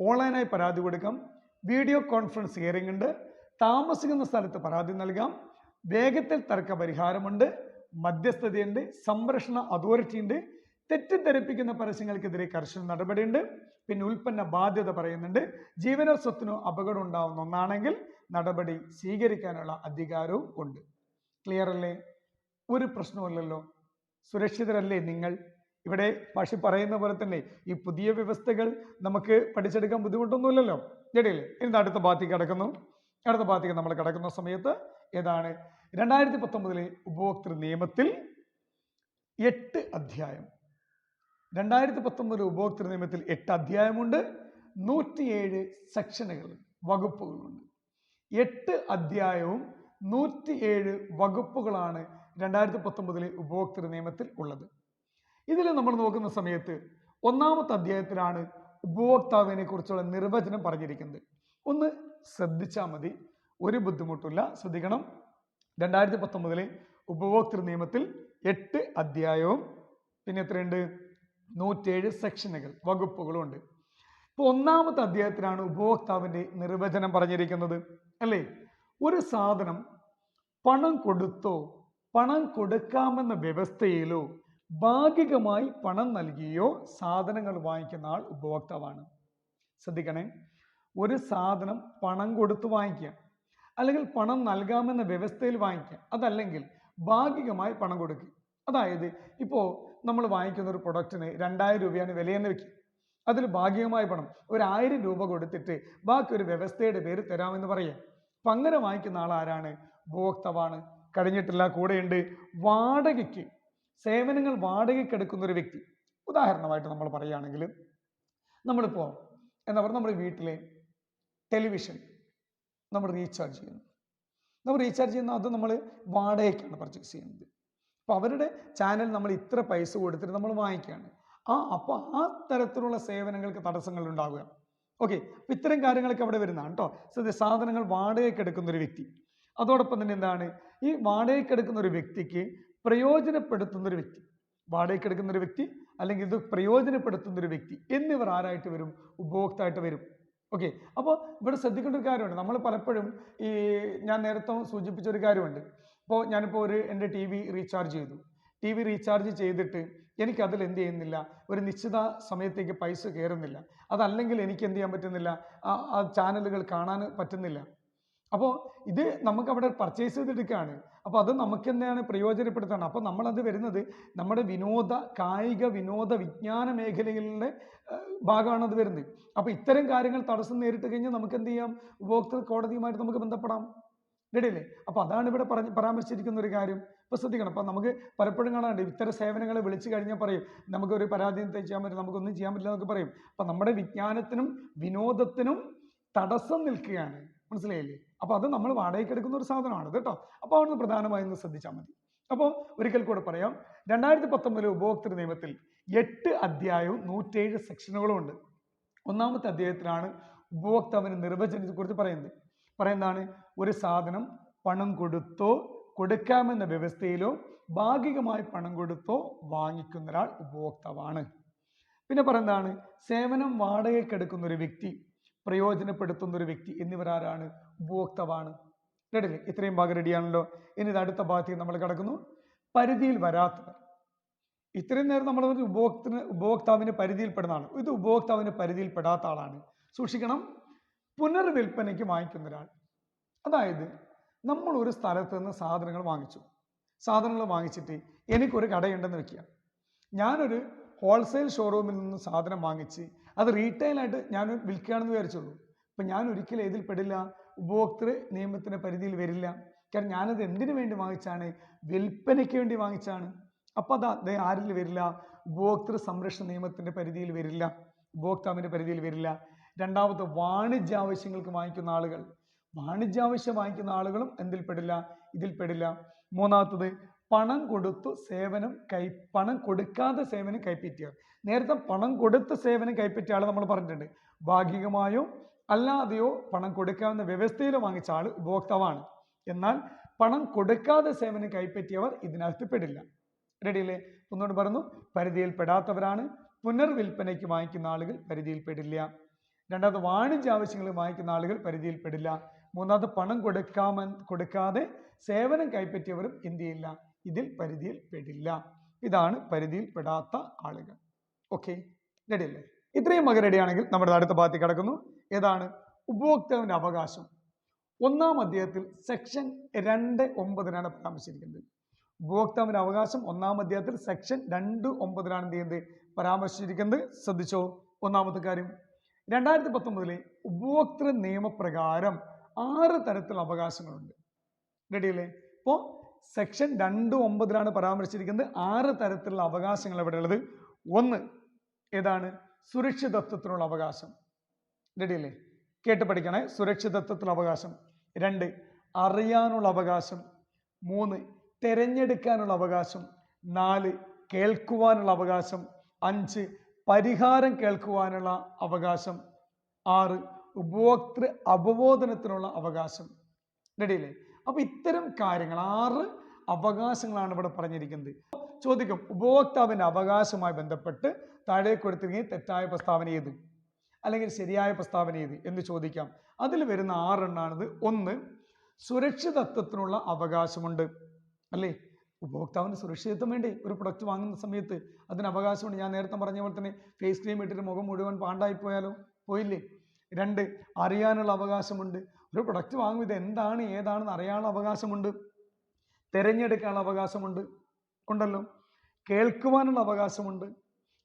ഓൺലൈനായി പരാതി കൊടുക്കാം. വീഡിയോ കോൺഫറൻസ് ഹിയറിംഗ് ഉണ്ട്. താമസിക്കുന്ന സ്ഥലത്ത് പരാതി നൽകാം. വേഗത്തിൽ തർക്ക പരിഹാരമുണ്ട് മധ്യസ്ഥതയുണ്ട്. സംരക്ഷണ അതോറിറ്റി ഉണ്ട്. തെറ്റിദ്ധരിപ്പിക്കുന്ന പരസ്യങ്ങൾക്കെതിരെ കർശന നടപടിയുണ്ട്. പിന്നെ ഉൽപ്പന്ന ബാധ്യത പറയുന്നുണ്ട്. ജീവനോ സ്വത്തിനോ അപകടം ഉണ്ടാവുന്ന ഒന്നാണെങ്കിൽ നടപടി സ്വീകരിക്കാനുള്ള അധികാരവും ഉണ്ട്. ക്ലിയർ അല്ലേ? ഒരു പ്രശ്നവുമില്ലല്ലോ. സുരക്ഷിതരല്ലേ നിങ്ങൾ? ഇവിടെ പക്ഷി പറയുന്ന പോലെ തന്നെ ഈ പുതിയ വ്യവസ്ഥകൾ നമുക്ക് പഠിച്ചെടുക്കാൻ ബുദ്ധിമുട്ടൊന്നുമില്ലല്ലോ. ഇടയില്ലേ ഇന്ന് അടുത്ത ഭാഗത്തേക്ക് കിടക്കുന്നു. അടുത്ത ഭാഗത്തേക്ക് നമ്മൾ കിടക്കുന്ന സമയത്ത് ഏതാണ്? രണ്ടായിരത്തി പത്തൊമ്പതിലെ ഉപഭോക്തൃ നിയമത്തിൽ എട്ട് അധ്യായം. രണ്ടായിരത്തി പത്തൊമ്പതിലെ ഉപഭോക്തൃ നിയമത്തിൽ എട്ട് അധ്യായമുണ്ട്. നൂറ്റിയേഴ് സെക്ഷനുകൾ വകുപ്പുകളുണ്ട്. എട്ട് അധ്യായവും നൂറ്റിയേഴ് വകുപ്പുകളാണ് രണ്ടായിരത്തി പത്തൊമ്പതിലെ ഉപഭോക്തൃ നിയമത്തിൽ ഉള്ളത്. ഇതിൽ നമ്മൾ നോക്കുന്ന സമയത്ത് ഒന്നാമത്തെ അധ്യായത്തിലാണ് ഉപഭോക്താവിനെ കുറിച്ചുള്ള നിർവചനം പറഞ്ഞിരിക്കുന്നത്. ഒന്ന് ശ്രദ്ധിച്ചാൽ മതി. ഒരു ബുദ്ധിമുട്ടില്ല ശ്രദ്ധിക്കണം. രണ്ടായിരത്തി പത്തൊമ്പതിലെ ഉപഭോക്തൃ നിയമത്തിൽ എട്ട് അധ്യായവും പിന്നെ എത്രയുണ്ട്? നൂറ്റേഴ് സെക്ഷനുകൾ വകുപ്പുകളും ഉണ്ട് ഇപ്പോൾ ഒന്നാമത്തെ അധ്യായത്തിലാണ് ഉപഭോക്താവിന്റെ നിർവചനം പറഞ്ഞിരിക്കുന്നത്. അല്ലേ? ഒരു സാധനം പണം കൊടുത്തോ പണം കൊടുക്കാമെന്ന വ്യവസ്ഥയിലോ ഭാഗികമായി പണം നൽകിയോ സാധനങ്ങൾ വാങ്ങിക്കുന്ന ആൾ ഉപഭോക്താവാണ്. ശ്രദ്ധിക്കണേ ഒരു സാധനം പണം കൊടുത്ത് വാങ്ങിക്കുക അല്ലെങ്കിൽ പണം നൽകാമെന്ന വ്യവസ്ഥയിൽ വാങ്ങിക്കുക അതല്ലെങ്കിൽ ഭാഗികമായി പണം കൊടുക്കുക. അതായത് ഇപ്പോൾ നമ്മൾ വാങ്ങിക്കുന്ന ഒരു പ്രൊഡക്റ്റിന് രണ്ടായിരം രൂപയാണ് വിലയെന്ന് വെക്കുക. അതിൽ ഭാഗികമായ പണം ഒരു ആയിരം രൂപ കൊടുത്തിട്ട് ബാക്കി ഒരു വ്യവസ്ഥയുടെ പേര് തരാമെന്ന് പറയാം അപ്പം അങ്ങനെ വാങ്ങിക്കുന്ന ആൾ ആരാണ്? ഉപഭോക്താവാണ്. കഴിഞ്ഞിട്ടില്ല കൂടെയുണ്ട്. വാടകയ്ക്ക് സേവനങ്ങൾ വാടകയ്ക്ക് എടുക്കുന്ന ഒരു വ്യക്തി. ഉദാഹരണമായിട്ട് നമ്മൾ പറയുകയാണെങ്കിൽ നമ്മളിപ്പോൾ എന്താ പറയുക നമ്മുടെ വീട്ടിലെ ടെലിവിഷൻ നമ്മൾ റീചാർജ് ചെയ്യുന്നു. നമ്മൾ റീചാർജ് ചെയ്യുന്ന അത് നമ്മൾ വാടകയ്ക്കാണ് പർച്ചേസ് ചെയ്യുന്നത്. അപ്പോൾ അവരുടെ ചാനൽ നമ്മൾ ഇത്ര പൈസ കൊടുത്തിട്ട് നമ്മൾ വാങ്ങിക്കുകയാണ്. ആ അപ്പോൾ ആ തരത്തിലുള്ള സേവനങ്ങൾക്ക് തടസ്സങ്ങൾ ഉണ്ടാവുക. ഓക്കെ അപ്പോൾ ഇത്തരം കാര്യങ്ങളൊക്കെ അവിടെ വരുന്നതാണ് കേട്ടോ സാധനങ്ങൾ വാടകയ്ക്ക് എടുക്കുന്ന ഒരു വ്യക്തി. അതോടൊപ്പം തന്നെ എന്താണ്? ഈ വാടകയ്ക്ക് എടുക്കുന്ന ഒരു വ്യക്തിക്ക് പ്രയോജനപ്പെടുത്തുന്ന ഒരു വ്യക്തി. വാടകയ്ക്ക് എടുക്കുന്ന ഒരു വ്യക്തി അല്ലെങ്കിൽ ഇത് പ്രയോജനപ്പെടുത്തുന്ന ഒരു വ്യക്തി. എന്നിവർ ആരായിട്ട് വരും? ഉപഭോക്തായിട്ട് വരും. ഓക്കെ. അപ്പോൾ ഇവിടെ ശ്രദ്ധിക്കേണ്ട ഒരു കാര്യമുണ്ട്. നമ്മൾ പലപ്പോഴും ഈ ഞാൻ നേരത്തെ സൂചിപ്പിച്ച ഒരു കാര്യമുണ്ട്. ഇപ്പോൾ ഞാനിപ്പോൾ ഒരു എന്റെ ടി വി റീചാർജ് ചെയ്തു. ടി വി റീചാർജ് ചെയ്തിട്ട് എനിക്ക് അതിൽ എന്ത് ചെയ്യുന്നില്ല? ഒരു നിശ്ചിത സമയത്തേക്ക് പൈസ കയറുന്നില്ല. അതല്ലെങ്കിൽ എനിക്ക് എന്ത് ചെയ്യാൻ പറ്റുന്നില്ല? ആ ചാനലുകൾ കാണാൻ പറ്റുന്നില്ല. അപ്പോൾ ഇത് നമുക്ക് അവിടെ പർച്ചേസ് ചെയ്തെടുക്കുകയാണ്. അപ്പോൾ അത് നമുക്ക് തന്നെയാണ് പ്രയോജനപ്പെടുത്താണ്. അപ്പോൾ നമ്മളത് വരുന്നത് നമ്മുടെ വിനോദ കായിക വിനോദ വിജ്ഞാന മേഖലകളുടെ ഭാഗമാണ് അത് വരുന്നത്. അപ്പോൾ ഇത്തരം കാര്യങ്ങൾ തടസ്സം നേരിട്ട് കഴിഞ്ഞാൽ നമുക്ക് എന്ത് ചെയ്യാം ഉപഭോക്തൃ കോടതിയുമായിട്ട് നമുക്ക് ബന്ധപ്പെടാം. റെഡിയല്ലേ? അപ്പോൾ അതാണ് ഇവിടെ പറഞ്ഞ് പരാമർശിച്ചിരിക്കുന്ന ഒരു കാര്യം. ഇപ്പോൾ ശ്രദ്ധിക്കണം. അപ്പോൾ നമുക്ക് പലപ്പോഴും കാണാണ്ട് ഇത്തരം സേവനങ്ങളെ വിളിച്ചു കഴിഞ്ഞാൽ പറയും നമുക്കൊരു പരാതി എന്താ ചെയ്യാൻ പറ്റില്ല നമുക്കൊന്നും ചെയ്യാൻ പറ്റില്ല എന്നൊക്കെ പറയും. അപ്പോൾ നമ്മുടെ വിജ്ഞാനത്തിനും വിനോദത്തിനും തടസ്സം നിൽക്കുകയാണ്. മനസ്സിലായില്ലേ? അപ്പോൾ അത് നമ്മൾ വാടകയ്ക്ക് എടുക്കുന്ന ഒരു സാധനമാണ് കേട്ടോ. അപ്പോൾ അവിടുന്ന് പ്രധാനമായും ഒന്ന് ശ്രദ്ധിച്ചാൽ മതി. അപ്പോൾ ഒരിക്കൽ കൂടെ പറയാം. രണ്ടായിരത്തി പത്തൊമ്പതിലെ ഉപഭോക്തൃ നിയമത്തിൽ എട്ട് അധ്യായവും നൂറ്റേഴ് സെക്ഷനുകളും ഉണ്ട്. ഒന്നാമത്തെ അധ്യായത്തിലാണ് ഉപഭോക്താവിന് നിർവചനത്തെ കുറിച്ച് പറയുന്നത്. പറയുന്നതാണ് ഒരു സാധനം പണം കൊടുത്തോ കൊടുക്കാമെന്ന വ്യവസ്ഥയിലോ ഭാഗികമായി പണം കൊടുത്തോ വാങ്ങിക്കുന്ന ഒരാൾ ഉപഭോക്താവാണ്. പിന്നെ പറയുന്നതാണ് സേവനം വാടകയ്ക്കെടുക്കുന്ന ഒരു വ്യക്തി പ്രയോജനപ്പെടുത്തുന്ന ഒരു വ്യക്തി എന്നിവരാരാണ്? ഉപഭോക്താവാണ്. റെഡില്ലേ ഇത്രയും ഭാഗം റെഡിയാണല്ലോ ഇനി ഇത് അടുത്ത ഭാഗത്തേക്ക് നമ്മൾ കിടക്കുന്നു. പരിധിയിൽ വരാത്തവർ. ഇത്രയും നേരം നമ്മൾ ഉപഭോക്തൃ ഉപഭോക്താവിന് പരിധിയിൽപ്പെടുന്നതാണ്. ഇത് ഉപഭോക്താവിന് പരിധിയിൽപ്പെടാത്ത ആളാണ്. സൂക്ഷിക്കണം. പുനർവിൽപ്പനയ്ക്ക് വാങ്ങിക്കുന്ന ഒരാൾ. അതായത് നമ്മൾ ഒരു സ്ഥലത്ത് നിന്ന് സാധനങ്ങൾ വാങ്ങിച്ചു. സാധനങ്ങൾ വാങ്ങിച്ചിട്ട് എനിക്കൊരു കടയുണ്ടെന്ന് വെക്കുക. ഞാനൊരു ഹോൾസെയിൽ ഷോറൂമിൽ നിന്ന് സാധനം വാങ്ങിച്ച് അത് റീറ്റെയിലായിട്ട് ഞാൻ വിൽക്കുകയാണെന്ന് വിചാരിച്ചുള്ളൂ. അപ്പം ഞാൻ ഒരിക്കലും ഇതിൽ പെടില്ല ഉപഭോക്തൃ നിയമത്തിന്റെ പരിധിയിൽ വരില്ല. കാരണം ഞാനത് എന്തിനു വേണ്ടി വാങ്ങിച്ചാണ്? വിൽപ്പനയ്ക്ക് വേണ്ടി വാങ്ങിച്ചാണ്. അപ്പോൾ അത് അത് ആരിൽ വരില്ല? ഉപഭോക്തൃ സംരക്ഷണ നിയമത്തിന്റെ പരിധിയിൽ വരില്ല. ഉപഭോക്താവിന്റെ പരിധിയിൽ വരില്ല. രണ്ടാമത്തെ വാണിജ്യ ആവശ്യങ്ങൾക്ക് വാങ്ങിക്കുന്ന ആളുകൾ. വാണിജ്യ ആവശ്യം വാങ്ങിക്കുന്ന ആളുകളും എന്തിൽ പെടില്ല? ഇതിൽ പെടില്ല. മൂന്നാമത്തത് പണം കൊടുത്തു സേവനം കൈ പണം കൊടുക്കാതെ സേവനം കൈപ്പറ്റിയ. നേരത്തെ പണം കൊടുത്ത് സേവനം കൈപ്പറ്റിയ ആൾ നമ്മൾ പറഞ്ഞിട്ടുണ്ട്. ഭാഗികമായോ അല്ലാതെയോ പണം കൊടുക്കാവുന്ന വ്യവസ്ഥയിൽ വാങ്ങിച്ച ആൾ ഉപഭോക്താവാണ്. എന്നാൽ പണം കൊടുക്കാതെ സേവനം കൈപ്പറ്റിയവർ ഇതിനകത്ത് പെടില്ല. റെഡിയല്ലേ ഒന്നുകൊണ്ട് പറഞ്ഞു. പരിധിയിൽ പെടാത്തവരാണ് പുനർവിൽപ്പനയ്ക്ക് വാങ്ങിക്കുന്ന ആളുകൾ പരിധിയിൽ പെടില്ല രണ്ടാമത് വാണിജ്യ ആവശ്യങ്ങൾ വാങ്ങിക്കുന്ന ആളുകൾ പരിധിയിൽ പെടില്ല മൂന്നാമത് പണം കൊടുക്കാമ കൊടുക്കാതെ സേവനം കൈപ്പറ്റിയവരും എന്ത് ചെയ്യില്ല ഇതിൽ പരിധിയിൽ പെടില്ല ഇതാണ് പരിധിയിൽ പെടാത്ത ആളുകൾ. ഓക്കെ റെഡി അല്ലേ? ഇത്രയും മക റെഡിയാണെങ്കിൽ നമ്മുടെ അടുത്ത ഭാഗത്ത് കിടക്കുന്നു. ഏതാണ്? ഉപഭോക്താവിന്റെ അവകാശം. ഒന്നാം അധ്യായത്തിൽ സെക്ഷൻ രണ്ട് ഒമ്പതിനാണ് പരാമർശിച്ചിരിക്കുന്നത്. ഉപഭോക്താവിന്റെ അവകാശം ഒന്നാം അധ്യായത്തിൽ സെക്ഷൻ രണ്ട് ഒമ്പതിനാണ് എന്ത് ചെയ്യുന്നത്? പരാമർശിച്ചിരിക്കുന്നത്. ശ്രദ്ധിച്ചോ? ഒന്നാമത്തെ കാര്യം. രണ്ടായിരത്തി പത്തൊമ്പതിലെ ഉപഭോക്തൃ നിയമപ്രകാരം ആറ് തരത്തിലുള്ള അവകാശങ്ങളുണ്ട്. റെഡിയല്ലേ ഇപ്പോൾ സെക്ഷൻ രണ്ട് ഒമ്പതിലാണ് പരാമർശിച്ചിരിക്കുന്നത്. ആറ് തരത്തിലുള്ള അവകാശങ്ങൾ എവിടെ ഉള്ളത് ഒന്ന് ഏതാണ്? സുരക്ഷിതത്വത്തിനുള്ള അവകാശം. റെഡിയല്ലേ കേട്ട് പഠിക്കണേ. സുരക്ഷിതത്വത്തിനുള്ള അവകാശം. രണ്ട് അറിയാനുള്ള അവകാശം. മൂന്ന് തിരഞ്ഞെടുക്കാനുള്ള അവകാശം. നാല് കേൾക്കുവാനുള്ള അവകാശം. അഞ്ച് പരിഹാരം കേൾക്കുവാനുള്ള അവകാശം. ആറ് ഉപഭോക്തൃ അവബോധനത്തിനുള്ള അവകാശം. റെഡിയല്ലേ അപ്പൊ ഇത്തരം കാര്യങ്ങൾ ആറ് അവകാശങ്ങളാണ് ഇവിടെ പറഞ്ഞിരിക്കുന്നത്. ചോദിക്കും ഉപഭോക്താവിന്റെ അവകാശവുമായി ബന്ധപ്പെട്ട് താഴെ കൊടുത്തിരിക്കുന്ന തെറ്റായ പ്രസ്താവന ഏത്? അല്ലെങ്കിൽ ശരിയായ പ്രസ്താവന ഏത്? എന്ന് ചോദിക്കാം. അതിൽ വരുന്ന ആറെണ്ണാണിത്. ഒന്ന് സുരക്ഷിതത്വത്തിനുള്ള അവകാശമുണ്ട്. അല്ലേ? ഉപഭോക്താവിന് സുരക്ഷിതത്വം വേണ്ടേ? ഒരു പ്രൊഡക്റ്റ് വാങ്ങുന്ന സമയത്ത് അതിന് അവകാശമുണ്ട്. ഞാൻ നേരത്തെ പറഞ്ഞ പോലെ തന്നെ ഫേസ് ക്രീം ഇട്ടിട്ട് മുഖം മുഴുവൻ പാണ്ടായി പോയാലോ പോയില്ലേ? രണ്ട് അറിയാനുള്ള അവകാശമുണ്ട്. ഒരു പ്രൊഡക്റ്റ് വാങ്ങും ഇത് എന്താണ് ഏതാണെന്ന് അറിയാനുള്ള അവകാശമുണ്ട്. തിരഞ്ഞെടുക്കാനുള്ള അവകാശമുണ്ട്. ഉണ്ടല്ലോ. കേൾക്കുവാനുള്ള അവകാശമുണ്ട്.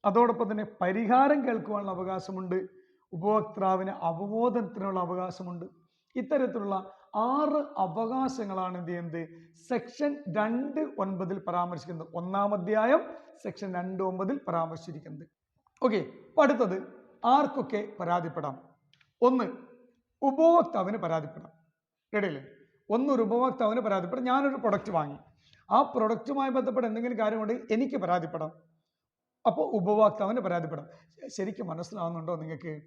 അതോടൊപ്പം തന്നെ പരിഹാരം കേൾക്കുവാനുള്ള അവകാശമുണ്ട്. ഉപഭോക്താവിന് അവബോധത്തിനുള്ള അവകാശമുണ്ട്. ഇത്തരത്തിലുള്ള ആറ് അവകാശങ്ങളാണ് എന്ത് ചെയ്യുന്നത് സെക്ഷൻ രണ്ട് ഒൻപതിൽ പരാമർശിക്കുന്നത്. ഒന്നാം അധ്യായം സെക്ഷൻ രണ്ട് ഒമ്പതിൽ പരാമർശിച്ചിരിക്കുന്നത്. ഓക്കെ അടുത്തത് ആർക്കൊക്കെ പരാതിപ്പെടാം? ഒന്ന് ഉപഭോക്താവിന് പരാതിപ്പെടാം റെഡിയല്ലേ ഒന്നൊരു ഉപഭോക്താവിന് പരാതിപ്പെടാം ഞാനൊരു പ്രൊഡക്റ്റ് വാങ്ങി. ആ പ്രൊഡക്റ്റുമായി ബന്ധപ്പെട്ട എന്തെങ്കിലും കാര്യമുണ്ടെങ്കിൽ എനിക്ക് പരാതിപ്പെടാം അപ്പോൾ ഉപഭോക്താവിന് പരാതിപ്പെടാം ശരിക്കും മനസ്സിലാവുന്നുണ്ടോ നിങ്ങൾക്ക്?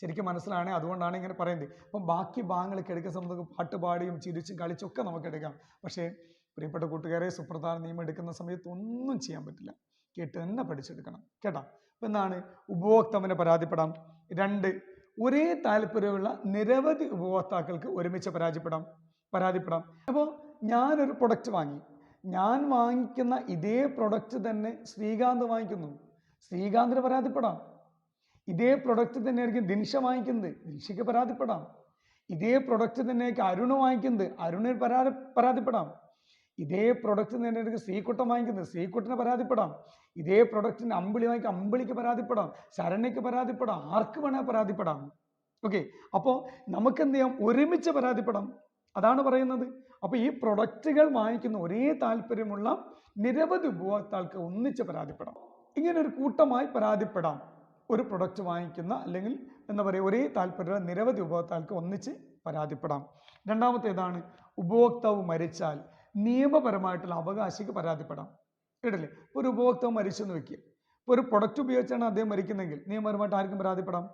ശരിക്കും മനസ്സിലാണേ അതുകൊണ്ടാണ് ഇങ്ങനെ പറയുന്നത്. അപ്പം ബാക്കി ഭാഗങ്ങളൊക്കെ എടുക്കുന്ന സമയത്ത് പാട്ട് പാടിയും ചിരിച്ചും കളിച്ചും ഒക്കെ നമുക്ക് എടുക്കാം. പക്ഷേ പ്രിയപ്പെട്ട കൂട്ടുകാരെ സുപ്രധാന നിയമം എടുക്കുന്ന സമയത്ത് ഒന്നും ചെയ്യാൻ പറ്റില്ല. കേട്ട് തന്നെ പഠിച്ചെടുക്കണം. കേട്ടോ? അപ്പം എന്താണ്? ഉപഭോക്താവിനെ പരാതിപ്പെടാം. രണ്ട് ഒരേ താല്പര്യമുള്ള നിരവധി ഉപഭോക്താക്കൾക്ക് ഒരുമിച്ച് പരാജയപ്പെടാം പരാതിപ്പെടാം. അപ്പോൾ ഞാനൊരു പ്രൊഡക്റ്റ് വാങ്ങി. ഞാൻ വാങ്ങിക്കുന്ന ഇതേ പ്രൊഡക്റ്റ് തന്നെ ശ്രീകാന്ത് വാങ്ങിക്കുന്നു. ശ്രീകാന്തിന് പരാതിപ്പെടാം. ഇതേ പ്രൊഡക്റ്റ് തന്നെയായിരിക്കും ദിൻഷ വാങ്ങിക്കുന്നത്. ദിൻഷയ്ക്ക് പരാതിപ്പെടാം. ഇതേ പ്രൊഡക്റ്റ് തന്നെയായിരിക്കും അരുണ് വാങ്ങിക്കുന്നത്. അരുണിന് പരാതി പരാതിപ്പെടാം. ഇതേ പ്രൊഡക്റ്റ് തന്നെയായിരിക്കും ശ്രീകുട്ടൻ വാങ്ങിക്കുന്നത്. ശ്രീകുട്ടന് പരാതിപ്പെടാം. ഇതേ പ്രൊഡക്റ്റിന് അമ്പിളി വാങ്ങിക്കുക അമ്പിളിക്ക് പരാതിപ്പെടാം. ശരണ്യക്ക് പരാതിപ്പെടാം. ആർക്ക് വേണേൽ പരാതിപ്പെടാം. ഓക്കെ അപ്പോൾ നമുക്ക് എന്ത് ചെയ്യാം? ഒരുമിച്ച് പരാതിപ്പെടാം. അതാണ് പറയുന്നത്. അപ്പോൾ ഈ പ്രൊഡക്റ്റുകൾ വാങ്ങിക്കുന്ന ഒരേ താല്പര്യമുള്ള നിരവധി ഉപഭോക്താക്കൾക്ക് ഒന്നിച്ച് പരാതിപ്പെടാം. ഇങ്ങനെ ഒരു കൂട്ടമായി പരാതിപ്പെടാം. ഒരു പ്രൊഡക്റ്റ് വാങ്ങിക്കുന്ന അല്ലെങ്കിൽ എന്താ പറയുക ഒരേ താല്പര്യമുള്ള നിരവധി ഉപഭോക്താക്കൾക്ക് ഒന്നിച്ച് പരാതിപ്പെടാം. രണ്ടാമത്തേതാണ് ഉപഭോക്താവ് മരിച്ചാൽ. നിയമപരമായിട്ടുള്ള അവകാശിക്ക് പരാതിപ്പെടാം. കേട്ടില്ലേ? ഒരു ഉപഭോക്താവ് മരിച്ചെന്ന് വെക്കുക ഇപ്പോൾ ഒരു പ്രൊഡക്റ്റ് ഉപയോഗിച്ചാണ് അദ്ദേഹം മരിക്കുന്നതെങ്കിൽ നിയമപരമായിട്ട് ആർക്കും പരാതിപ്പെടാം?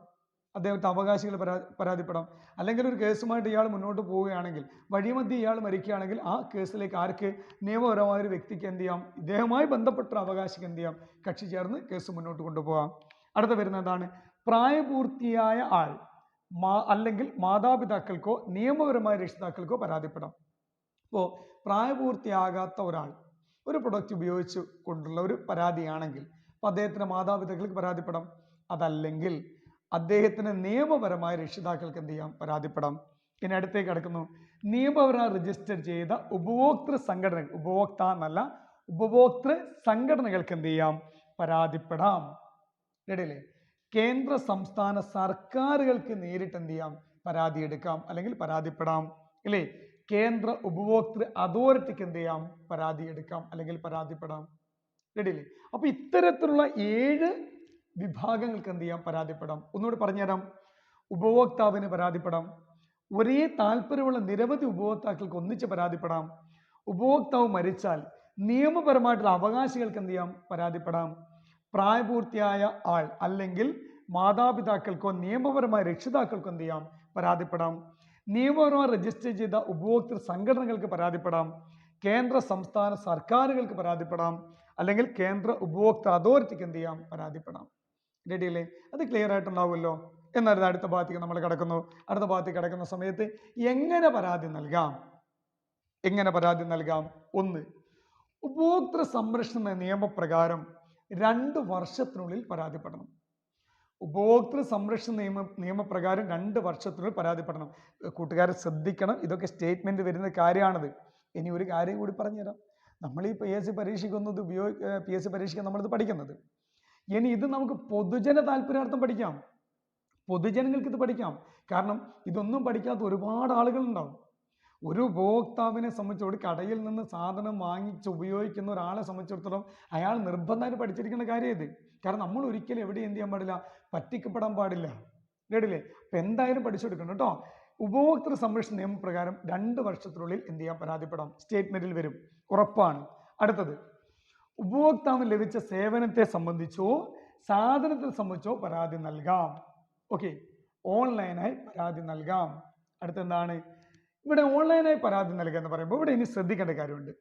അദ്ദേഹത്തെ അവകാശികൾ പരാ പരാതിപ്പെടാം. അല്ലെങ്കിൽ ഒരു കേസുമായിട്ട് ഇയാൾ മുന്നോട്ട് പോവുകയാണെങ്കിൽ വഴിമധ്യ ഇയാൾ മരിക്കുകയാണെങ്കിൽ ആ കേസിലേക്ക് ആർക്ക് നിയമപരമായ ഒരു വ്യക്തിക്ക് എന്ത് ചെയ്യാം? ഇദ്ദേഹവുമായി ബന്ധപ്പെട്ട അവകാശിക്ക് എന്ത് ചെയ്യാം? കക്ഷി ചേർന്ന് കേസ് മുന്നോട്ട് കൊണ്ടുപോകാം. അടുത്ത വരുന്നതാണ് പ്രായപൂർത്തിയായ ആൾ മാ അല്ലെങ്കിൽ മാതാപിതാക്കൾക്കോ നിയമപരമായ രക്ഷിതാക്കൾക്കോ പരാതിപ്പെടാം. ഇപ്പോൾ പ്രായപൂർത്തിയാകാത്ത ഒരാൾ ഒരു പ്രൊഡക്റ്റ് ഉപയോഗിച്ച് കൊണ്ടുള്ള ഒരു പരാതിയാണെങ്കിൽ അപ്പം അദ്ദേഹത്തിന്റെ മാതാപിതാക്കൾക്ക് പരാതിപ്പെടാം. അതല്ലെങ്കിൽ അദ്ദേഹത്തിന് നിയമപരമായ രക്ഷിതാക്കൾക്ക് എന്ത് ചെയ്യാം? പരാതിപ്പെടാം. ഇനി അടുത്തേക്ക് കിടക്കുന്നു. നിയമപരമായി രജിസ്റ്റർ ചെയ്ത ഉപഭോക്തൃ സംഘടന ഉപഭോക്ത എന്നല്ല ഉപഭോക്തൃ സംഘടനകൾക്ക് എന്ത് ചെയ്യാം? പരാതിപ്പെടാം. റെഡിയല്ലേ കേന്ദ്ര സംസ്ഥാന സർക്കാരുകൾക്ക് നേരിട്ട് എന്ത് ചെയ്യാം? പരാതി എടുക്കാം. അല്ലെങ്കിൽ പരാതിപ്പെടാം. ഇല്ലേ? കേന്ദ്ര ഉപഭോക്തൃ അതോറിറ്റിക്ക് എന്ത് ചെയ്യാം? പരാതി എടുക്കാം. അല്ലെങ്കിൽ പരാതിപ്പെടാം. റെഡിയില്ലേ അപ്പൊ ഇത്തരത്തിലുള്ള ഏഴ് വിഭാഗങ്ങൾക്ക് എന്ത് ചെയ്യാം? പരാതിപ്പെടാം. ഒന്നുകൂടി പറഞ്ഞുതരാം. ഉപഭോക്താവിന് പരാതിപ്പെടാം. ഒരേ താല്പര്യമുള്ള നിരവധി ഉപഭോക്താക്കൾക്ക് ഒന്നിച്ച് പരാതിപ്പെടാം. ഉപഭോക്താവ് മരിച്ചാൽ നിയമപരമായിട്ടുള്ള അവകാശികൾക്ക് എന്ത് ചെയ്യാം? പരാതിപ്പെടാം. പ്രായപൂർത്തിയായ ആൾ അല്ലെങ്കിൽ മാതാപിതാക്കൾക്കോ നിയമപരമായ രക്ഷിതാക്കൾക്കോ എന്ത് ചെയ്യാം? പരാതിപ്പെടാം. നിയമപരമായി രജിസ്റ്റർ ചെയ്ത ഉപഭോക്തൃ സംഘടനകൾക്ക് പരാതിപ്പെടാം. കേന്ദ്ര സംസ്ഥാന സർക്കാരുകൾക്ക് പരാതിപ്പെടാം. അല്ലെങ്കിൽ കേന്ദ്ര ഉപഭോക്തൃ അതോറിറ്റിക്ക് എന്ത് ചെയ്യാം? പരാതിപ്പെടാം. റെഡിയല്ലേ അത് ക്ലിയർ ആയിട്ടുണ്ടാവുമല്ലോ. എന്നാൽ അടുത്ത ഭാഗത്തേക്ക് നമ്മൾ കിടക്കുന്നു. അടുത്ത ഭാഗത്തേക്ക് കിടക്കുന്ന സമയത്ത് എങ്ങനെ പരാതി നൽകാം? എങ്ങനെ പരാതി നൽകാം? ഒന്ന് ഉപഭോക്തൃ സംരക്ഷണ നിയമപ്രകാരം രണ്ട് വർഷത്തിനുള്ളിൽ പരാതിപ്പെടണം. ഉപഭോക്തൃ സംരക്ഷണ നിയമ നിയമപ്രകാരം രണ്ട് വർഷത്തിനുള്ളിൽ പരാതിപ്പെടണം. കൂട്ടുകാരെ ശ്രദ്ധിക്കണം. ഇതൊക്കെ സ്റ്റേറ്റ്മെന്റ് വരുന്ന കാര്യമാണത്. ഇനി ഒരു കാര്യം കൂടി പറഞ്ഞുതരാം. നമ്മൾ ഈ പി എസ് സി പരീക്ഷിക്കുന്നത് ഉപയോഗി പി എസ് സി പരീക്ഷയ്ക്ക് നമ്മളിത് പഠിക്കുന്നത്. ഇനി ഇത് നമുക്ക് പൊതുജന താല്പര്യാർത്ഥം പഠിക്കാം. പൊതുജനങ്ങൾക്ക് ഇത് പഠിക്കാം. കാരണം ഇതൊന്നും പഠിക്കാത്ത ഒരുപാട് ആളുകളുണ്ടാവും. ഒരു ഉപഭോക്താവിനെ സംബന്ധിച്ച് ഒരു കടയിൽ നിന്ന് സാധനം വാങ്ങിച്ച് ഉപയോഗിക്കുന്ന ഒരാളെ സംബന്ധിച്ചിടത്തോളം അയാൾ നിർബന്ധമായിട്ട് പഠിച്ചിരിക്കുന്ന കാര്യം ഇത്. കാരണം നമ്മൾ ഒരിക്കലും എവിടെ എന്ത് ചെയ്യാൻ പാടില്ല പറ്റിക്കപ്പെടാൻ പാടില്ല. കേട്ടില്ലേ? അപ്പം എന്തായാലും പഠിച്ചെടുക്കണം കേട്ടോ. ഉപഭോക്തൃ സംരക്ഷണ നിയമപ്രകാരം രണ്ട് വർഷത്തിനുള്ളിൽ എന്ത് ചെയ്യാൻ പരാതിപ്പെടാം? സ്റ്റേറ്റ്മെന്റിൽ വരും. ഉറപ്പാണ്. അടുത്തത്. ഉപഭോക്താവിന് ലഭിച്ച സേവനത്തെ സംബന്ധിച്ചോ സാധനത്തെ സംബന്ധിച്ചോ പരാതി നൽകാം. ഓക്കെ. ഓൺലൈനായി പരാതി നൽകാം. അടുത്തെന്താണ്? ഇവിടെ ഓൺലൈനായി പരാതി നൽകുക എന്ന് പറയുമ്പോൾ ഇവിടെ ഇനി ശ്രദ്ധിക്കേണ്ട കാര്യമുണ്ട്.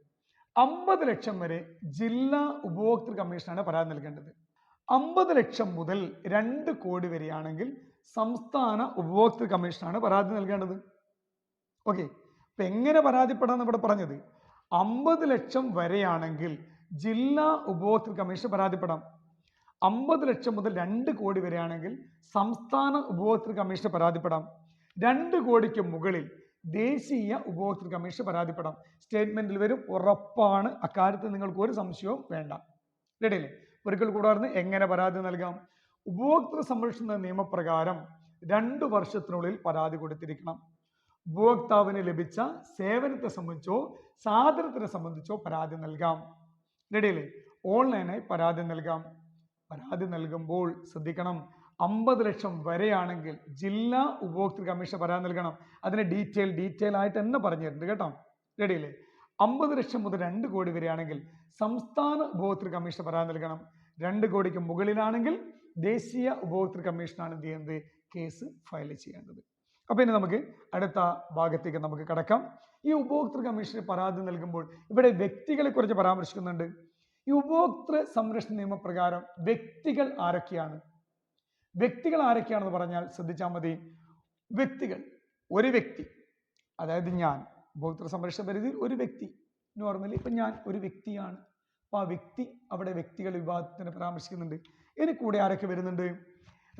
അമ്പത് ലക്ഷം വരെ ജില്ലാ ഉപഭോക്തൃ കമ്മീഷനാണ് പരാതി നൽകേണ്ടത്. അമ്പത് ലക്ഷം മുതൽ രണ്ട് കോടി വരെയാണെങ്കിൽ സംസ്ഥാന ഉപഭോക്തൃ കമ്മീഷനാണ് പരാതി നൽകേണ്ടത്. ഓക്കെ. അപ്പൊ എങ്ങനെ പരാതിപ്പെടാന്ന് ഇവിടെ പറഞ്ഞത്? അമ്പത് ലക്ഷം വരെയാണെങ്കിൽ ജില്ലാ ഉപഭോക്തൃ കമ്മീഷൻ പരാതിപ്പെടാം. അമ്പത് ലക്ഷം മുതൽ രണ്ട് കോടി വരെയാണെങ്കിൽ സംസ്ഥാന ഉപഭോക്തൃ കമ്മീഷൻ പരാതിപ്പെടാം. രണ്ട് കോടിക്ക് മുകളിൽ ദേശീയ ഉപഭോക്തൃ കമ്മീഷൻ പരാതിപ്പെടാം. സ്റ്റേറ്റ്മെന്റിൽ വരും. ഉറപ്പാണ്. അക്കാര്യത്തിൽ നിങ്ങൾക്ക് ഒരു സംശയവും വേണ്ട. റെഡിയല്ലേ ഒരിക്കൽ കൂടാതെ എങ്ങനെ പരാതി നൽകാം? ഉപഭോക്തൃ സംരക്ഷണ നിയമപ്രകാരം രണ്ടു വർഷത്തിനുള്ളിൽ പരാതി കൊടുത്തിരിക്കണം. ഉപഭോക്താവിന് ലഭിച്ച സേവനത്തെ സംബന്ധിച്ചോ സാധനത്തിനെ സംബന്ധിച്ചോ പരാതി നൽകാം. റെഡിയല്ലേ ഓൺലൈനായി പരാതി നൽകാം. പരാതി നൽകുമ്പോൾ ശ്രദ്ധിക്കണം. അമ്പത് ലക്ഷം വരെയാണെങ്കിൽ ജില്ലാ ഉപഭോക്തൃ കമ്മീഷൻ പരാതി നൽകണം. അതിന് ഡീറ്റെയിൽ ഡീറ്റെയിൽ ആയിട്ട് തന്നെ പറഞ്ഞു തരുന്നുണ്ട് കേട്ടോ. റെഡിയല്ലേ? അമ്പത് ലക്ഷം മുതൽ രണ്ട് കോടി വരെയാണെങ്കിൽ സംസ്ഥാന ഉപഭോക്തൃ കമ്മീഷൻ പരാതി നൽകണം. രണ്ട് കോടിക്ക് മുകളിലാണെങ്കിൽ ദേശീയ ഉപഭോക്തൃ കമ്മീഷനാണ് എന്ത് ചെയ്യുന്നത്? കേസ് ഫയൽ ചെയ്യേണ്ടത്. അപ്പോൾ ഇനി നമുക്ക് അടുത്ത ഭാഗത്തേക്ക് നമുക്ക് കടക്കാം. ഈ ഉപഭോക്തൃ കമ്മീഷന് പരാതി നൽകുമ്പോൾ ഇവിടെ വ്യക്തികളെ കുറിച്ച് പരാമർശിക്കുന്നുണ്ട്. ഈ ഉപഭോക്തൃ സംരക്ഷണ നിയമപ്രകാരം വ്യക്തികൾ ആരൊക്കെയാണ്? വ്യക്തികൾ ആരൊക്കെയാണെന്ന് പറഞ്ഞാൽ ശ്രദ്ധിച്ചാൽ മതി. വ്യക്തികൾ. ഒരു വ്യക്തി. അതായത് ഞാൻ. ഉപഭോക്തൃ സംരക്ഷണ പരിധിയിൽ ഒരു വ്യക്തി. നോർമലി ഇപ്പം ഞാൻ ഒരു വ്യക്തിയാണ്. അപ്പോൾ ആ വ്യക്തി അവിടെ വ്യക്തികൾ വിഭാഗത്തിന് പരാമർശിക്കുന്നുണ്ട്. ഇനി കൂടെ ആരൊക്കെ വരുന്നുണ്ട്?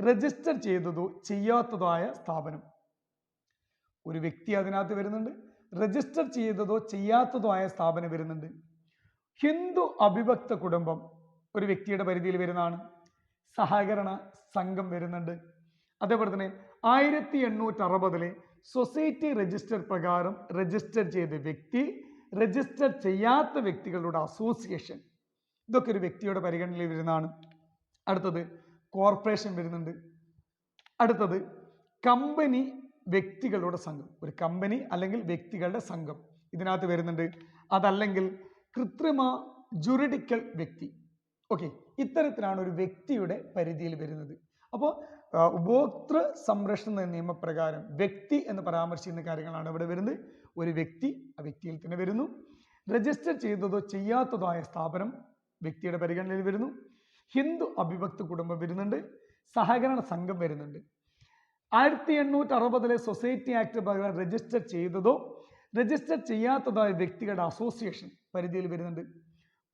രജിസ്റ്റർ ചെയ്തതോ ചെയ്യാത്തതോ ആയ സ്ഥാപനം. ഒരു വ്യക്തി അതിനകത്ത് വരുന്നുണ്ട്. രജിസ്റ്റർ ചെയ്തതോ ചെയ്യാത്തതോ ആയ സ്ഥാപനം വരുന്നുണ്ട്. ഹിന്ദു അവിഭക്ത കുടുംബം ഒരു വ്യക്തിയുടെ പരിധിയിൽ വരുന്നതാണ്. സഹകരണ സംഘം വരുന്നുണ്ട്. അതേപോലെ തന്നെ ആയിരത്തി എണ്ണൂറ്റി അറുപതിലെ സൊസൈറ്റി രജിസ്റ്റർ പ്രകാരം രജിസ്റ്റർ ചെയ്ത വ്യക്തി രജിസ്റ്റർ ചെയ്യാത്ത വ്യക്തികളുടെ അസോസിയേഷൻ. ഇതൊക്കെ ഒരു വ്യക്തിയുടെ പരിഗണനയിൽ വരുന്നതാണ്. അടുത്തത് കോർപ്പറേഷൻ വരുന്നുണ്ട്. അടുത്തത് കമ്പനി വ്യക്തികളുടെ സംഘം. ഒരു കമ്പനി അല്ലെങ്കിൽ വ്യക്തികളുടെ സംഘം ഇതിനകത്ത് വരുന്നുണ്ട്. അതല്ലെങ്കിൽ കൃത്രിമ ജുറിഡിക്കൽ വ്യക്തി. ഓക്കെ ഇത്തരത്തിലാണ് ഒരു വ്യക്തിയുടെ പരിധിയിൽ വരുന്നത്. അപ്പോൾ ഉപഭോക്തൃ സംരക്ഷണ നിയമപ്രകാരം വ്യക്തി എന്ന് പരാമർശിക്കുന്ന കാര്യങ്ങളാണ് ഇവിടെ വരുന്നത്. ഒരു വ്യക്തി ആ വ്യക്തിയിൽ തന്നെ വരുന്നു. രജിസ്റ്റർ ചെയ്തതോ ചെയ്യാത്തതോ ആയ സ്ഥാപനം വ്യക്തിയുടെ പരിഗണനയിൽ വരുന്നു. ഹിന്ദു അവിഭക്ത കുടുംബം വരുന്നുണ്ട്. സഹകരണ സംഘം വരുന്നുണ്ട്. ആയിരത്തി എണ്ണൂറ്റി അറുപതിലെ സൊസൈറ്റി ആക്ട് പ്രകാരം രജിസ്റ്റർ ചെയ്തതോ രജിസ്റ്റർ ചെയ്യാത്തതായ വ്യക്തികളുടെ അസോസിയേഷൻ പരിധിയിൽ വരുന്നുണ്ട്.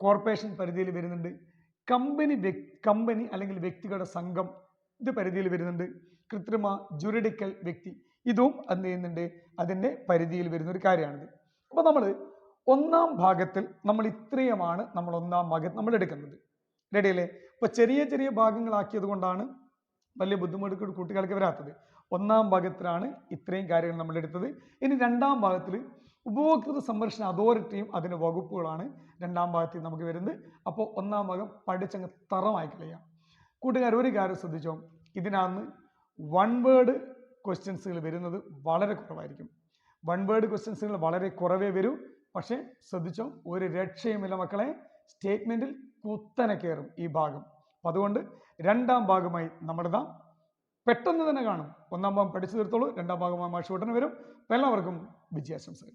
കോർപ്പറേഷൻ പരിധിയിൽ വരുന്നുണ്ട്. കമ്പനി കമ്പനി അല്ലെങ്കിൽ വ്യക്തികളുടെ സംഘം ഇത് പരിധിയിൽ വരുന്നുണ്ട്. കൃത്രിമ ജുറിഡിക്കൽ വ്യക്തി ഇതും എന്ത് ചെയ്യുന്നുണ്ട്? അതിന്റെ പരിധിയിൽ വരുന്ന ഒരു കാര്യമാണിത്. അപ്പോൾ നമ്മൾ ഒന്നാം ഭാഗത്തിൽ നമ്മൾ ഇത്രയുമാണ് നമ്മൾ ഒന്നാം ഭാഗത്ത് നമ്മൾ എടുക്കുന്നത്. റെഡിയല്ലേ അപ്പോൾ ചെറിയ ചെറിയ ഭാഗങ്ങളാക്കിയത് കൊണ്ടാണ് വലിയ ബുദ്ധിമുട്ട് കുട്ടികൾക്ക് വരാത്തത്. ഒന്നാം ഭാഗത്തിലാണ് ഇത്രയും കാര്യങ്ങൾ നമ്മൾ എടുത്തത്. ഇനി രണ്ടാം ഭാഗത്തിൽ ഉപഭോക്തൃ സംരക്ഷണ അതോറിറ്റിയും അതിന്റെ വകുപ്പുകളാണ് രണ്ടാം ഭാഗത്തിൽ നമുക്ക് വരുന്നത്. അപ്പോൾ ഒന്നാം ഭാഗം പഠിച്ചങ്ങ് തറമായി കളയാം. കൂട്ടുകാർ ഒരു കാര്യം ശ്രദ്ധിച്ചോ? ഇതിനകത്ത് വൺ വേർഡ് ക്വസ്റ്റ്യൻസുകൾ വരുന്നത് വളരെ കുറവായിരിക്കും. വൺ വേർഡ് ക്വസ്റ്റ്യൻസുകൾ വളരെ കുറവേ വരൂ. പക്ഷേ ശ്രദ്ധിച്ചോ? ഒരു രക്ഷയുമില്ല മക്കളെ. സ്റ്റേറ്റ്മെന്റിൽ കുത്തനെ കയറും ഈ ഭാഗം. അപ്പം അതുകൊണ്ട് രണ്ടാം ഭാഗമായി നമ്മളിതാ പെട്ടെന്ന് തന്നെ കാണും. ഒന്നാം ഭാഗം പഠിച്ചു തീർത്തോളൂ രണ്ടാം ഭാഗമായി മാഷ് ഉടനെ വരും. എല്ലാവർക്കും വിജയാശംസകൾ.